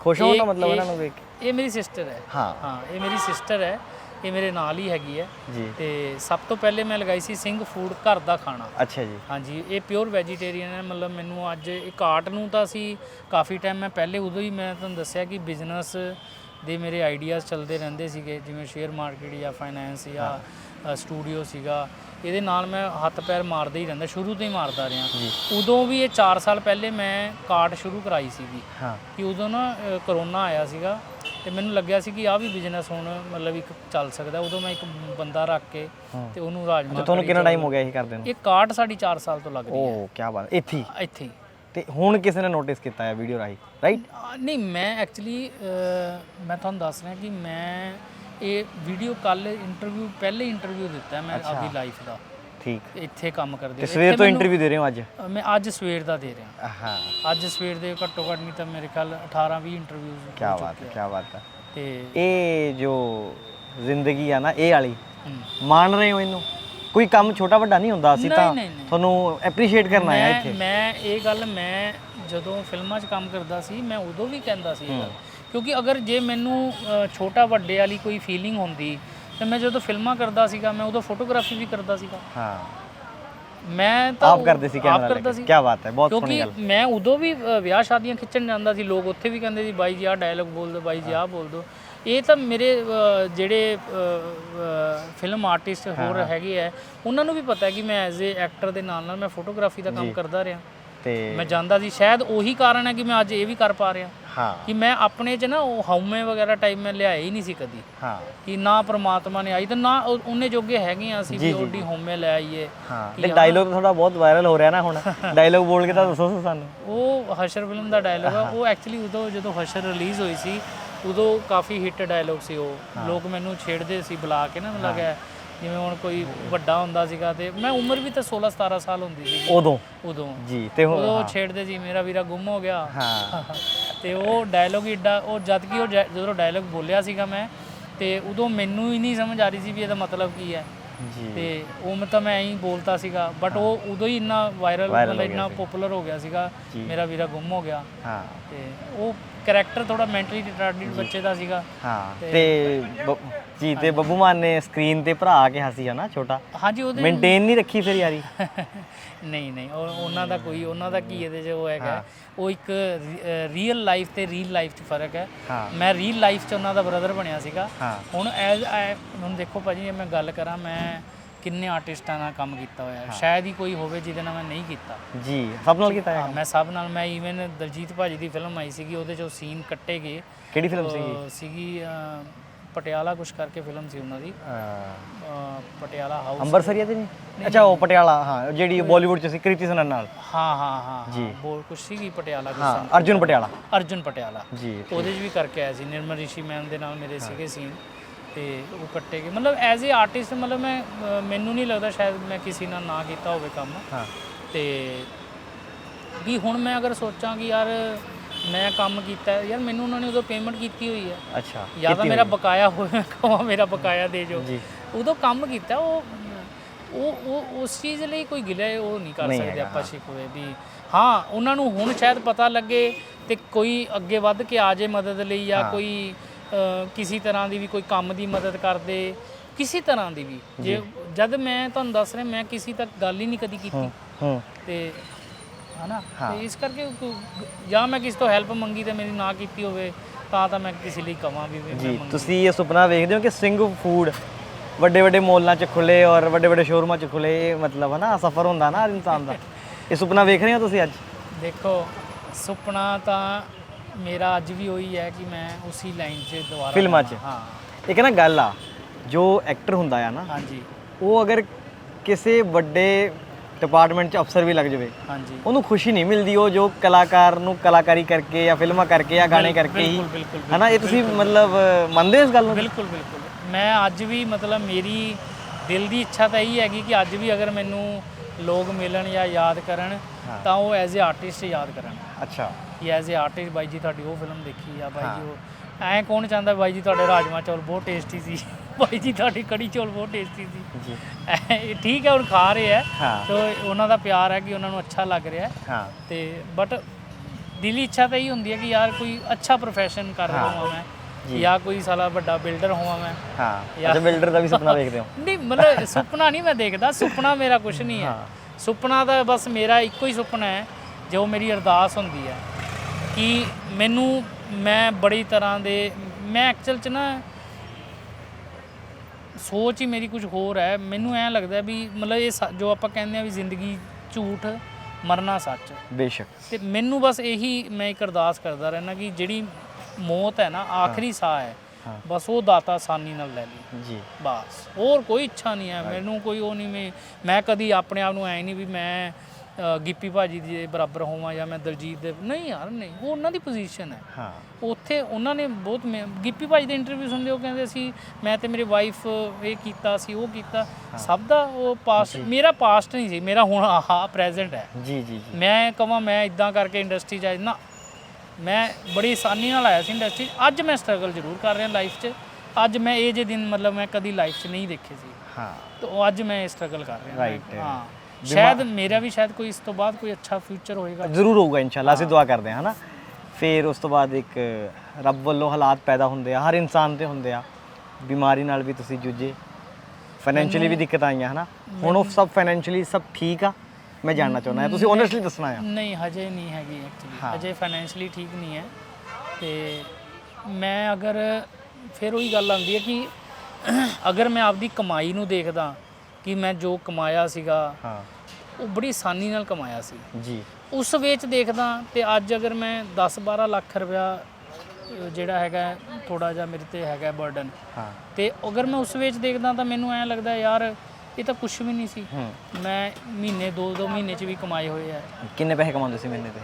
ਖੁਸ਼ ਹੋ ਇਹ- ਨਾ ਮਤਲਬ ਇਹ- ਇਹਨਾਂ ਨੂੰ ਵੇਖ ਕੇ ਇਹ ਮੇਰੀ ਸਿਸਟਰ ਹੈ ਹਾਂ ਹਾਂ ਇਹ ਮੇਰੀ ਸਿਸਟਰ ਹੈ ਇਹ ਮੇਰੇ ਨਾਲ ਹੀ ਹੈਗੀ ਹੈ ਜੀ ਤੇ ਸਭ ਤੋਂ ਪਹਿਲੇ ਮੈਂ ਲਗਾਈ ਸੀ ਸਿੰਘ ਫੂਡ ਘਰ ਦਾ ਖਾਣਾ ਅੱਛਾ ਜੀ ਹਾਂਜੀ ਇਹ ਪਿਓਰ ਵੈਜੀਟੇਰੀਅਨ ਹੈ ਮਤਲਬ ਮੈਨੂੰ ਅੱਜ ਇੱਕ ਆਰਟ ਨੂੰ ਤਾਂ ਅਸੀਂ ਕਾਫੀ ਟਾਈਮ ਮੈਂ ਪਹਿਲੇ ਉਦੋਂ ਹੀ ਮੈਂ ਤੁਹਾਨੂੰ ਦੱਸਿਆ ਕਿ ਬਿਜ਼ਨਸ ਦੇ ਮੇਰੇ ਆਈਡੀਆਜ਼ ਚੱਲਦੇ ਰਹਿੰਦੇ ਸੀਗੇ ਜਿਵੇਂ ਸ਼ੇਅਰ ਮਾਰਕੀਟ ਜਾਂ ਫਾਈਨੈਂਸ ਜਾਂ ਸਟੂਡੀਓ ਸੀਗਾ। ਇਹਦੇ ਨਾਲ ਮੈਂ ਹੱਥ ਪੈਰ ਮਾਰਦਾ ਹੀ ਰਹਿੰਦਾ ਸ਼ੁਰੂ ਤੋਂ ਹੀ ਮਾਰਦਾ ਰਿਹਾ। ਉਦੋਂ ਵੀ ਇਹ 4 ਸਾਲ ਪਹਿਲੇ ਮੈਂ ਕਾਰਟ ਸ਼ੁਰੂ ਕਰਾਈ ਸੀਗੀ। ਕਿ ਉਦੋਂ ਨਾ ਕਰੋਨਾ ਆਇਆ ਸੀਗਾ ਤੇ ਮੈਨੂੰ ਲੱਗਿਆ ਸੀ ਕਿ ਆਹ ਵੀ ਬਿਜ਼ਨਸ ਹੁਣ ਮਤਲਬ ਇੱਕ ਚੱਲ ਸਕਦਾ। ਉਦੋਂ ਮੈਂ ਇੱਕ ਬੰਦਾ ਰੱਖ ਕੇ। ਤੇ ਉਹਨੂੰ ਰਾਜਮਾ ਤੁਹਾਨੂੰ ਕਿੰਨਾ ਟਾਈਮ ਹੋ ਗਿਆ ਇਹ ਕਰਦੇ ਨੂੰ? ਇਹ ਕਾਰਟ ਸਾਡੀ 4 ਸਾਲ ਤੋਂ ਲੱਗ ਰਹੀ ਹੈ। ਓ ਕੀ ਬਾਤ ਇੱਥੇ। ਇੱਥੇ ਤੇ ਹੁਣ ਕਿਸੇ ਨੇ ਨੋਟਿਸ ਕੀਤਾ ਹੈ ਵੀਡੀਓ ਰਾਹੀਂ ਰਾਈਟ ਨਹੀਂ ਮੈਂ ਐਕਚੁਅਲੀ ਮੈਂ ਤੁਹਾਨੂੰ ਦੱਸ ਰਿਹਾ ਕਿ ਮੈਂ ਇਹ ਵੀਡੀਓ ਕੱਲ ਇੰਟਰਵਿਊ ਪਹਿਲੇ ਇੰਟਰਵਿਊ ਦਿੱਤਾ ਮੈਂ ਆਪਦੀ ਲਾਈਫ ਦਾ। ਠੀਕ। ਇੱਥੇ ਕੰਮ ਕਰਦੇ ਤੇ ਸਵੇਰ ਤੋਂ ਇੰਟਰਵਿਊ ਦੇ ਰਹੇ ਹੋ ਅੱਜ? ਮੈਂ ਅੱਜ ਸਵੇਰ ਦਾ ਦੇ ਰਿਹਾ। ਹਾਂ ਅੱਜ ਸਵੇਰ ਦੇ ਘੱਟੋ ਘੱਟ ਨਹੀਂ ਤਾਂ ਮੇਰੇ ਖਿਆਲ 18 20 ਇੰਟਰਵਿਊਜ਼ ਕੀ ਬਾਤ ਹੈ ਕੀ ਬਾਤ ਹੈ। ਤੇ ਇਹ ਜੋ ਜ਼ਿੰਦਗੀ ਆ ਨਾ ਇਹ ਵਾਲੀ ਮਾਣ ਰਹੇ ਹੋ ਇਹਨੂੰ? ਕੋਈ ਕੰਮ ਛੋਟਾ ਵੱਡਾ ਨਹੀਂ ਹੁੰਦਾ ਅਸੀਂ ਤਾਂ ਨਹੀਂ, ਨਹੀਂ। ਤੁਹਾਨੂੰ ਐਪਰੀਸ਼ੀਏਟ ਕਰਨਾ ਹੈ ਮੈਂ ਇੱਥੇ। ਮੈਂ ਇਹ ਗੱਲ ਮੈਂ ਜਦੋਂ ਫਿਲਮਾਂ 'ਚ ਕੰਮ ਕਰਦਾ ਸੀ ਮੈਂ ਉਦੋਂ ਵੀ ਕਹਿੰਦਾ ਸੀ ਇਹ ਗੱਲ। ਕਿਉਂਕਿ ਅਗਰ ਜੇ ਮੈਨੂੰ ਅ, ਛੋਟਾ ਵੱਡੇ ਵਾਲੀ ਕੋਈ ਫੀਲਿੰਗ ਹੁੰਦੀ ਤੇ ਮੈਂ ਜਦੋਂ ਫਿਲਮਾਂ ਕਰਦਾ ਸੀਗਾ ਮੈਂ ਉਦੋਂ ਫੋਟੋਗ੍ਰਾਫੀ ਵੀ ਕਰਦਾ ਸੀਗਾ। ਹਾਂ। ਮੈਂ ਤਾਂ ਆਪ ਕਰਦੇ ਸੀ ਆਪ ਕੈਮਰਾ ਕਰਦਾ ਲੈ ਸੀ। ਕੇ ਕੀ ਬਾਤ ਹੈ ਬਹੁਤ ਸੋਹਣੀ ਕਿਉਂਕਿ ਗੱਲ ਮੈਂ ਉਦੋਂ ਵੀ ਅ, ਵਿਆਹ ਸ਼ਾਦੀਆਂ ਖਿੱਚਣ ਜਾਂਦਾ ਸੀ ਲੋਕ ਉੱਥੇ ਵੀ ਕਹਿੰਦੇ ਸੀ ਬਾਈ ਜੀ ਆਹ ਡਾਇਲੌਗ ਬੋਲ ਦਿਓ ਬਾਈ ਜੀ ਆਹ ਬੋਲ ਦਿਓ। ਇਹ ਤਾਂ ਮੇਰੇ ਜਿਹੜੇ ਫਿਲਮ ਆਰਟਿਸਟ ਹੋਰ ਹੈਗੇ ਆ ਉਹਨਾਂ ਨੂੰ ਵੀ ਪਤਾ ਹੈ ਕਿ ਮੈਂ ਐਜ਼ ਅ ਐਕਟਰ ਦੇ ਨਾਲ ਨਾਲ ਮੈਂ ਫੋਟੋਗ੍ਰਾਫੀ ਦਾ ਕੰਮ ਕਰਦਾ ਰਿਹਾ। ਤੇ ਮੈਂ ਜਾਂਦਾ ਸੀ। ਸ਼ਾਇਦ ਉਹੀ ਕਾਰਨ ਹੈ ਕਿ ਮੈਂ ਅੱਜ ਇਹ ਵੀ ਕਰ ਪਾ ਰਿਹਾ। ਹਾਂ। ਕਿ ਮੈਂ ਆਪਣੇ 'ਚ ਨਾ ਉਹ ਹਉਮੈ ਵਗੈਰਾ ਟਾਈਪ ਮੈਂ ਲਿਆਇਆ ਹੀ ਨਹੀਂ ਸੀ ਕਦੀ। ਹਾਂ। ਕਿ ਨਾ ਪ੍ਰਮਾਤਮਾ ਨੇ ਆਈ ਤੇ ਨਾ ਉਹ- ਉਹਨੇ ਜੋਗੇ ਹੈਗੇ ਆ ਅਸੀਂ ਵੀ ਹਉਮੈ ਲੈ ਆਈਏ। ਹਾਂ। ਤੇ ਡਾਇਲੋਗ ਤੁਹਾਡਾ ਬਹੁਤ ਵਾਇਰਲ ਹੋ ਰਿਹਾ ਨਾ ਹੁਣ। ਡਾਇਲੋਗ ਬੋਲ ਕੇ ਤਾਂ ਦੱਸੋ ਸਾਨੂੰ। ਉਹ ਹਸ਼ਰ ਫਿਲਮ ਦਾ ਡਾਇਲੋਗ ਆ। ਉਹ ਐਕਚੁਅਲੀ ਉਦੋਂ ਜਦੋਂ ਹਸ਼ਰ ਰਿਲੀਜ਼ ਹੋਈ ਸੀ ਉਦੋਂ ਕਾਫੀ ਹਿੱਟ ਡਾਇਲੋਗ ਸੀ ਉਹ। ਲੋਕ ਮੈਨੂੰ ਛੇੜਦੇ ਸੀ ਬੁਲਾ ਕੇ ਨਾ ਮਤਲਬ ਕਿ ਜਿਵੇਂ ਹੁਣ ਕੋਈ ਵੱਡਾ ਹੁੰਦਾ ਸੀਗਾ ਤੇ ਮੈਂ ਉਮਰ ਵੀ ਤਾਂ 16 17 ਸਾਲ ਹੁੰਦੀ ਸੀ। ਉਦੋਂ? ਉਦੋਂ। ਜੀ ਤੇ ਉਦੋਂ ਛੇੜਦੇ ਸੀ ਮੇਰਾ ਵੀਰਾ ਗੁੰਮ ਹੋ ਗਿਆ। ਹਾਂ। ਤੇ ਉਹ ਡਾਇਲੋਗ ਹੀ ਏਡਾ ਉਹ ਜਦ ਕਿ ਉਹ ਜਦੋਂ ਡਾਇਲੋਗ ਬੋਲਿਆ ਸੀਗਾ ਮੈਂ ਤੇ ਉਦੋਂ ਮੈਨੂੰ ਹੀ ਨਹੀਂ ਸਮਝ ਆ ਰਹੀ ਸੀ ਵੀ ਇਹਦਾ ਮਤਲਬ ਕੀ ਹੈ। ਤੇ ਉਹ ਮੈਂ ਤਾਂ ਮੈਂ ਐਂ ਹੀ ਬੋਲਤਾ ਸੀਗਾ ਬਟ ਉਹ ਉਦੋਂ ਹੀ ਇੰਨਾ ਵਾਇਰਲ ਮਤਲਬ ਇੰਨਾ ਪਪੂਲਰ ਹੋ ਗਿਆ ਸੀਗਾ ਮੇਰਾ ਵੀਰਾ ਗੁੰਮ ਹੋ ਗਿਆ। ਹਾਂ। ਤੇ ਉਹ ਕੈਰੈਕਟਰ ਥੋੜਾ ਮੈਂਟਲੀ ਰਿਟਾਰਡਡ ਬੱਚੇ ਦਾ ਸੀਗਾ। ਹਾਂ। ਤੇ ਜੀ ਤੇ ਬੱਬੂ ਮਾਨ ਨੇ ਸਕਰੀਨ ਤੇ ਭਰਾ ਕਿਹਾ ਸੀ ਹਨਾ ਛੋਟਾ। ਹਾਂਜੀ ਉਹਦੇ ਮੇਨਟੇਨ ਨਹੀਂ ਰੱਖੀ ਫਿਰ ਯਾਰੀ। ਨਹੀਂ ਨਹੀਂ ਉਹ ਉਹਨਾਂ ਦਾ ਕੋਈ ਉਹਨਾਂ ਦਾ ਕੀ ਇਹਦੇ 'ਚ ਉਹ ਹੈਗਾ ਉਹ ਇੱਕ ਰੀਅਲ ਲਾਈਫ ਤੇ ਰੀਲ ਲਾਈਫ 'ਚ ਫ਼ਰਕ ਹੈ। ਹਾਂ। ਮੈਂ ਰੀਲ ਲਾਈਫ 'ਚ ਉਹਨਾਂ ਦਾ ਬ੍ਰਦਰ ਬਣਿਆ ਸੀਗਾ। ਹਾਂ। ਹੁਣ ਐਜ਼ ਹੁਣ ਦੇਖੋ ਭਾਜੀ ਜੇ ਮੈਂ ਗੱਲ ਕਰਾਂ ਮੈਂ ਕਿੰਨੇ ਆਰਟਿਸਟਾਂ ਨਾਲ ਕੰਮ ਕੀਤਾ ਹੋਇਆ ਹੈ। ਸ਼ਾਇਦ ਹੀ ਕੋਈ ਹੋਵੇ ਜਿਹਦੇ ਨਾਲ ਮੈਂ ਨਹੀਂ ਕੀਤਾ। ਜੀ ਸਭ ਨਾਲ ਕੀਤਾ ਹੈ ਮੈਂ ਸਭ ਨਾਲ ਮੈਂ ਈਵਨ ਦਲਜੀਤ ਭਾਜੀ ਦੀ ਫਿਲਮ ਆਈ ਸੀਗੀ ਉਹਦੇ 'ਚੋਂ ਸੀਨ ਕੱਟੇ ਗਏ। ਕਿਹੜੀ ਫਿਲਮ ਸੀਗੀ? ਅਹ ਸੀਗੀ ਅਹ, ਪਟਿਆਲਾ ਕੁਛ ਕਰਕੇ ਫਿਲਮ ਸੀ ਉਹਨਾਂ ਦੀ। ਅਹ, ਪਟਿਆਲਾ ਹਾਊਸ ਅੰਬਰਸਰੀਆ ਤੇ ਨਹੀਂ ਅੱਛਾ ਉਹ ਪਟਿਆਲਾ ਹਾਂ ਜਿਹੜੀ ਬਾਲੀਵੁੱਡ ਚ ਸੀ ਕ੍ਰਿਤੀ ਸਨਨ ਨਾਲ। ਹਾਂ ਹਾਂ ਹਾਂ ਜੀ। ਬੋਲ ਕੁਛ ਸੀਗੀ ਪਟਿਆਲਾ ਕੁਛ ਹਾਂ ਅਰਜੁਨ ਪਟਿਆਲਾ। ਅਰਜੁਨ ਪਟਿਆਲਾ। ਜੀ ਉਹਦੇ 'ਚ ਵੀ ਕਰਕੇ ਆਇਆ ਸੀ ਨਿਰਮਲ ਰਿਸ਼ੀ ਮੈਮ ਦੇ ਨਾਲ ਮੇਰੇ ਸੀਗੇ ਸੀਨ ਤੇ ਉਹ ਕੱਟੇ ਗਏ। ਮਤਲਬ ਐਜ਼ ਅ ਆਰਟਿਸਟ ਮਤਲਬ ਮੈਂ ਅਹ, ਮੈਨੂੰ ਨਹੀਂ ਲੱਗਦਾ ਸ਼ਾਇਦ ਮੈਂ ਕਿਸੇ ਨਾਲ ਨਾ ਕੀਤਾ ਹੋਵੇ ਕੰਮ। ਹਾਂ। ਤੇ ਵੀ ਹੁਣ ਮੈਂ ਅਗਰ ਸੋਚਾਂ ਕਿ ਯਾਰ ਮੈਂ ਕੰਮ ਕੀਤਾ। ਯਾਰ ਮੈਨੂੰ ਉਹਨਾਂ ਨੇ ਉਦੋਂ ਪੇਮੈਂਟ ਕੀਤੀ ਹੋਈ ਹੈ ਅੱਛਾ ਜਾਂ ਤਾਂ ਮੇਰਾ ਬਕਾਇਆ ਹੋਵੇ ਕਹਾਂ ਮੇਰਾ ਬਕਾਇਆ ਦੇ ਜੋ। ਜੀ। ਉਦੋਂ ਕੰਮ ਕੀਤਾ ਉਹ ਉਹ ਉਹ ਉਸ ਚੀਜ਼ ਲਈ ਕੋਈ ਗਿਲਾ ਉਹ ਨਹੀਂ ਕਰ ਨਹੀਂ ਸਕਦੇ ਹੈਗਾ, ਆਪਾਂ ਸ਼ਿਕਵੇ ਵੀ। ਹਾਂ ਉਹਨਾਂ ਨੂੰ ਹੁਣ ਸ਼ਾਇਦ ਪਤਾ ਲੱਗੇ ਤੇ ਕੋਈ ਅੱਗੇ ਵੱਧ ਕੇ ਆ ਜੇ ਮਦਦ ਲਈ ਜਾਂ ਕੋਈ ਅ, ਕਿਸੇ ਤਰ੍ਹਾਂ ਦੀ ਵੀ ਕੋਈ ਕੰਮ ਦੀ ਮਦਦ ਕਰਦੇ ਕਿਸੇ ਤਰ੍ਹਾਂ ਦੀ ਵੀ। ਜੇ ਜਦ ਮੈਂ ਤੁਹਾਨੂੰ ਦੱਸ ਰਿਹਾ ਮੈਂ ਕਿਸੇ ਤੱਕ ਗੱਲ ਹੀ ਨਹੀਂ ਕਦੀ ਕੀਤੀ। ਹੂੰ। ਤੇ ਹਨਾ? ਤੇ ਇਸ ਕਰਕੇ ਕੋ- ਜਾਂ ਮੈਂ ਕਿਸੇ ਤੋਂ ਹੈਲਪ ਮੰਗੀ ਤੇ ਮੇਰੀ ਨਾ ਕੀਤੀ ਹੋਵੇ ਤਾਂ ਤਾਂ ਮੈਂ ਕਿਸੇ ਲਈ ਕਵਾਂ ਵੀ ਵੀ ਮੈਂ ਜੀ ਤੁਸੀਂ ਇਹ ਸੁਪਨਾ ਵੇਖਦੇ ਹੋ ਕਿ ਸਿੰਘ ਫੂਡ ਵੱਡੇ ਵੱਡੇ ਮੋਲਾਂ 'ਚ ਖੁੱਲੇ ਔਰ ਵੱਡੇ ਵੱਡੇ ਸ਼ੋਰੂਮਾਂ 'ਚ ਖੁੱਲੇ ਇਹ ਮਤਲਬ ਹੈ ਨਾ ਸਫਰ ਹੁੰਦਾ ਨਾ ਹਰ ਇਨਸਾਨ ਦਾ। ਇਹ ਸੁਪਨਾ ਵੇਖ ਰਹੇ ਹੋ ਤੁਸੀਂ ਅੱਜ? ਦੇਖੋ ਸੁਪਨਾ ਤਾਂ ਮੇਰਾ ਅੱਜ ਵੀ ਉਹੀ ਹੈ ਕਿ ਮੈਂ ਉਸੇ ਲਾਈਨ 'ਚ ਦੁਬਾਰਾ ਫਿਲਮਾਂ 'ਚ। ਹਾਂ। ਇੱਕ ਨਾ ਗੱਲ ਆ ਜੋ ਐਕਟਰ ਹੁੰਦਾ ਆ ਨਾ ਹਾਂਜੀ। ਉਹ ਅਗਰ ਕਿਸੇ ਵੱਡੇ ਡਿਪਾਰਟਮੈਂਟ 'ਚ ਅਫਸਰ ਵੀ ਲੱਗ ਜਾਵੇ। ਹਾਂਜੀ। ਉਹਨੂੰ ਖੁਸ਼ੀ ਨਹੀਂ ਮਿਲਦੀ ਉਹ ਜੋ ਕਲਾਕਾਰ ਨੂੰ ਕਲਾਕਾਰੀ ਕਰਕੇ ਜਾਂ ਫਿਲਮਾਂ ਕਰਕੇ ਜਾਂ ਗਾਣੇ ਕਰਕੇ ਹੀ। ਬਿਲਕੁਲ ਬਿਲਕੁਲ ਹਨਾ ਇਹ ਤੁਸੀਂ ਮਤਲਬ ਮੰਨਦੇ ਹੋ ਇਸ ਗੱਲ ਨੂੰ? ਬਿਲਕੁਲ ਬਿਲਕੁਲ। ਮੈਂ ਅੱਜ ਵੀ ਮਤਲਬ ਮੇਰੀ ਦਿਲ ਦੀ ਇੱਛਾ ਤਾਂ ਇਹੀ ਹੈਗੀ ਕਿ ਅੱਜ ਵੀ ਅਗਰ ਮੈਨੂੰ ਲੋਕ ਮਿਲਣ ਜਾਂ ਯਾਦ ਕਰਨ ਤਾਂ ਉਹ ਐਜ਼ ਅ ਆਰਟਿਸਟ ਯਾਦ ਕਰਨ। ਅੱਛਾ। ਕਿ ਐਜ਼ ਅ ਆਰਟਿਸਟ ਬਾਈ ਜੀ ਤੁਹਾਡੀ ਉਹ ਫਿਲਮ ਦੇਖੀ ਆ ਬਾਈ ਜੀ ਉਹ ਐਂ ਕੌਣ ਚਾਹੁੰਦਾ ਬਾਈ ਜੀ ਤੁਹਾਡੇ ਰਾਜਮਾ ਚੌਲ ਬਹੁਤ ਟੇਸਟੀ ਸੀ। ਬਾਈ ਜੀ ਤੁਹਾਡੀ ਕੜੀ ਚੌਲ ਬਹੁਤ ਟੇਸਟੀ ਸੀ। ਇਹ ਠੀਕ ਹੈ ਹੁਣ ਖਾ ਰਹੇ ਆ ਹਾਂ। ਤੋ ਉਹਨਾਂ ਦਾ ਪਿਆਰ ਹੈ ਕਿ ਉਹਨਾਂ ਨੂੰ ਅੱਛਾ ਲੱਗ ਰਿਹਾ ਹੈ। ਹਾਂ। ਤੇ ਬਟ ਦਿਲੀ ਇੱਛਾ ਤਾਂ ਇਹੀ ਹੁੰਦੀ ਹੈ ਕਿ ਯਾਰ ਕੋਈ ਅੱਛਾ profession ਕਰ ਰਿਹਾ ਹਾਂ ਮੈਂ। ਜਾਂ। ਕੋਈ ਸਾਲਾ ਵੱਡਾ ਬਿਲਡਰ ਹੋਵਾਂ ਮੈਂ। ਹਾਂ। ਅੱਛਾ ਬਿਲਡਰ ਦਾ ਵੀ ਸੁਪਨਾ ਵੇਖਦੇ ਹੋ? ਨਹੀਂ ਮਤਲਬ ਸੁਪਨਾ ਨਹੀਂ ਮੈਂ ਦੇਖਦਾ। ਸੁਪਨਾ ਮੇਰਾ ਕੁਝ ਨਹੀਂ ਹੈ। ਸੁਪਨਾ ਤਾਂ ਬਸ ਮੇਰਾ ਇੱਕੋ ਹੀ ਸੁਪਨਾ ਹੈ ਜੋ ਮੇਰੀ ਅਰਦਾਸ ਹੁੰਦੀ ਹੈ। ਕਿ ਮੈਨੂੰ ਮੈਂ ਬੜੀ ਤਰ੍ਹਾਂ ਦੇ ਮੈਂ ਐਕਚੁਅਲ ਚ ਨਾ ਸੋਚ ਹੀ ਮੇਰੀ ਕੁਝ ਹੋਰ ਹੈ। ਮੈਨੂੰ ਐਂ ਲੱਗਦਾ ਵੀ ਮਤਲਬ ਇਹ ਸ- ਜੋ ਆਪਾਂ ਕਹਿੰਦੇ ਆ ਵੀ ਜ਼ਿੰਦਗੀ ਝੂਠ ਮਰਨਾ ਸੱਚ। ਬੇਸ਼ੱਕ। ਤੇ ਮੈਨੂੰ ਬਸ ਇਹੀ ਮੈਂ ਇੱਕ ਅਰਦਾਸ ਕਰਦਾ ਰਹਿਣਾ ਕਿ ਜਿਹੜੀ ਮੌਤ ਹੈ ਨਾ ਆਖਰੀ ਸਾਹ ਹੈ ਬਸ ਉਹ ਦਾਤਾ ਆਸਾਨੀ ਨਾਲ ਲੈ ਲਈ। ਜੀ। ਬਸ। ਹੋਰ ਕੋਈ ਇੱਛਾ ਨਹੀਂ ਹੈ। ਮੈਨੂੰ ਕੋਈ ਉਹ ਨਹੀਂ ਮੈਂ ਮੈਂ ਕਦੀ ਆਪਣੇ ਆਪ ਨੂੰ ਐ ਨਹੀਂ ਵੀ ਮੈਂ ਗਿੱਪੀ ਭਾਜੀ ਦੇ ਬਰਾਬਰ ਹੋਵਾਂ ਜਾਂ ਮੈਂ ਦਲਜੀਤ ਦੇ ਨਹੀਂ ਯਾਰ ਨਹੀਂ ਉਹ ਉਹਨਾਂ ਦੀ ਪੋਜੀਸ਼ਨ ਹੈ। ਹਾਂ। ਉੱਥੇ ਉਹਨਾਂ ਨੇ ਬਹੁਤ ਮੈਂ- ਗਿੱਪੀ ਭਾਜੀ ਦੇ ਇੰਟਰਵਿਊ ਸੁਣਦੇ ਉਹ ਕਹਿੰਦੇ ਸੀ ਮੈਂ ਤੇ ਮੇਰੀ ਵਾਈਫ ਇਹ ਕੀਤਾ ਸੀ ਉਹ ਕੀਤਾ। ਸਭ ਦਾ ਉਹ ਪਾਸਟ ਮੇਰਾ ਪਾਸਟ ਨਹੀਂ ਸੀ ਮੇਰਾ ਹੁਣ ਆਹ ਪ੍ਰੈਜ਼ੈਂਟ ਹੈ। ਜੀ ਜੀ ਜੀ। ਮੈਂ ਕਹਾਂ ਮੈਂ ਇਦਾਂ ਕਰਕੇ ਇੰਡਸਟਰੀ 'ਚ ਆਇਆ ਨਾ ਮੈਂ ਬੜੀ ਆਸਾਨੀ ਨਾਲ ਆਇਆ ਸੀ ਇੰਡਸਟਰੀ ਅੱਜ ਮੈਂ ਸਟਰਗਲ ਜ਼ਰੂਰ ਕਰ ਰਿਹਾ ਲਾਈਫ 'ਚ। ਅੱਜ ਮੈਂ ਇਹ ਜੇ ਦਿਨ ਮਤਲਬ ਮੈਂ ਕਦੀ ਲਾਈਫ 'ਚ ਨਹੀਂ ਦੇਖੇ ਸੀ। ਹਾਂ। ਤਾਂ ਉਹ ਅੱਜ ਮੈਂ ਸਟਰਗਲ ਕਰ ਰਿਹਾ। Right. ਹਾਂ। ਸ਼ਾਇਦ ਮੇਰਾ ਵੀ ਸ਼ਾਇਦ ਕੋਈ ਇਸ ਤੋਂ ਬਾਅਦ ਕੋਈ ਅੱਛਾ ਫਿਊਚਰ ਹੋਏਗਾ। ਜ਼ਰੂਰ ਹੋਊਗਾ ਇਨਸ਼ਾਅੱਲਾ ਅਸੀਂ ਦੁਆ ਕਰਦੇ ਹਾਂ ਹਨਾ? ਫਿਰ ਉਸ ਤੋਂ ਬਾਅਦ ਇੱਕ ਰੱਬ ਵੱਲੋਂ ਹਾਲਾਤ ਪੈਦਾ ਹੁੰਦੇ ਆ ਹਰ ਇਨਸਾਨ ਤੇ ਹੁੰਦੇ ਆ। ਬਿਮਾਰੀ ਨਾਲ ਵੀ ਤੁਸੀਂ ਜੂਝੇ। ਫਾਈਨੈਂਸ਼ੀਅਲੀ ਵੀ ਦਿੱਕਤ ਆਈਆਂ ਹਨਾ? ਹੁਣ ਉਹ ਸਭ ਫਾਈਨੈਂਸ਼ੀਅਲੀ ਸਭ ਠੀਕ ਆ ਮੈਂ ਜਾਣਨਾ ਚਾਹੁੰਦਾ ਹਾਂ। ਤੁਸੀਂ ਓਨੈਸਟਲੀ ਦੱਸਣਾ ਆ। ਨਹੀਂ ਹਜੇ ਨਹੀਂ ਹੈਗੀ। ਐਕਚੁਅਲੀ ਹਜੇ ਫਾਈਨੈਂਸ਼ਲੀ ਠੀਕ ਨਹੀਂ ਹੈ। ਤੇ ਮੈਂ ਅਗਰ ਫਿਰ ਉਹੀ ਗੱਲ ਆਉਂਦੀ ਹੈ ਕਿ ਅਗਰ ਮੈਂ ਆਪਦੀ ਕਮਾਈ ਨੂੰ ਦੇਖਦਾ ਕਿ ਮੈਂ ਜੋ ਕਮਾਇਆ ਸੀਗਾ ਹਾਂ। ਉਹ ਬੜੀ ਆਸਾਨੀ ਨਾਲ ਕਮਾਇਆ ਸੀ। ਜੀ। ਉਸ ਵਿੱਚ ਦੇਖਦਾ ਤੇ ਅੱਜ ਅਗਰ ਮੈਂ 10-12 ਲੱਖ ਰੁਪਇਆ ਜਿਹੜਾ ਹੈਗਾ ਥੋੜਾ ਜਿਹਾ ਮੇਰੇ ਤੇ ਹੈਗਾ ਬਰਡਨ ਹਾਂ। ਤੇ ਅਗਰ ਮੈਂ ਉਸ ਵਿੱਚ ਦੇਖਦਾ ਤਾਂ ਮੈਨੂੰ ਐਂ ਲੱਗਦਾ ਯਾਰ ਇਹ ਤਾਂ ਕੁਝ ਵੀ ਨਹੀਂ ਸੀ। ਮੈਂ ਮਹੀਨੇ ਦੋ ਦੋ ਮਹੀਨੇ ਚ ਵੀ ਕਮਾਏ ਹੋਏ ਆ। ਕਿੰਨੇ ਪੈਸੇ ਕਮਾਉਂਦੇ ਸੀ ਮਹੀਨੇ ਤੇ?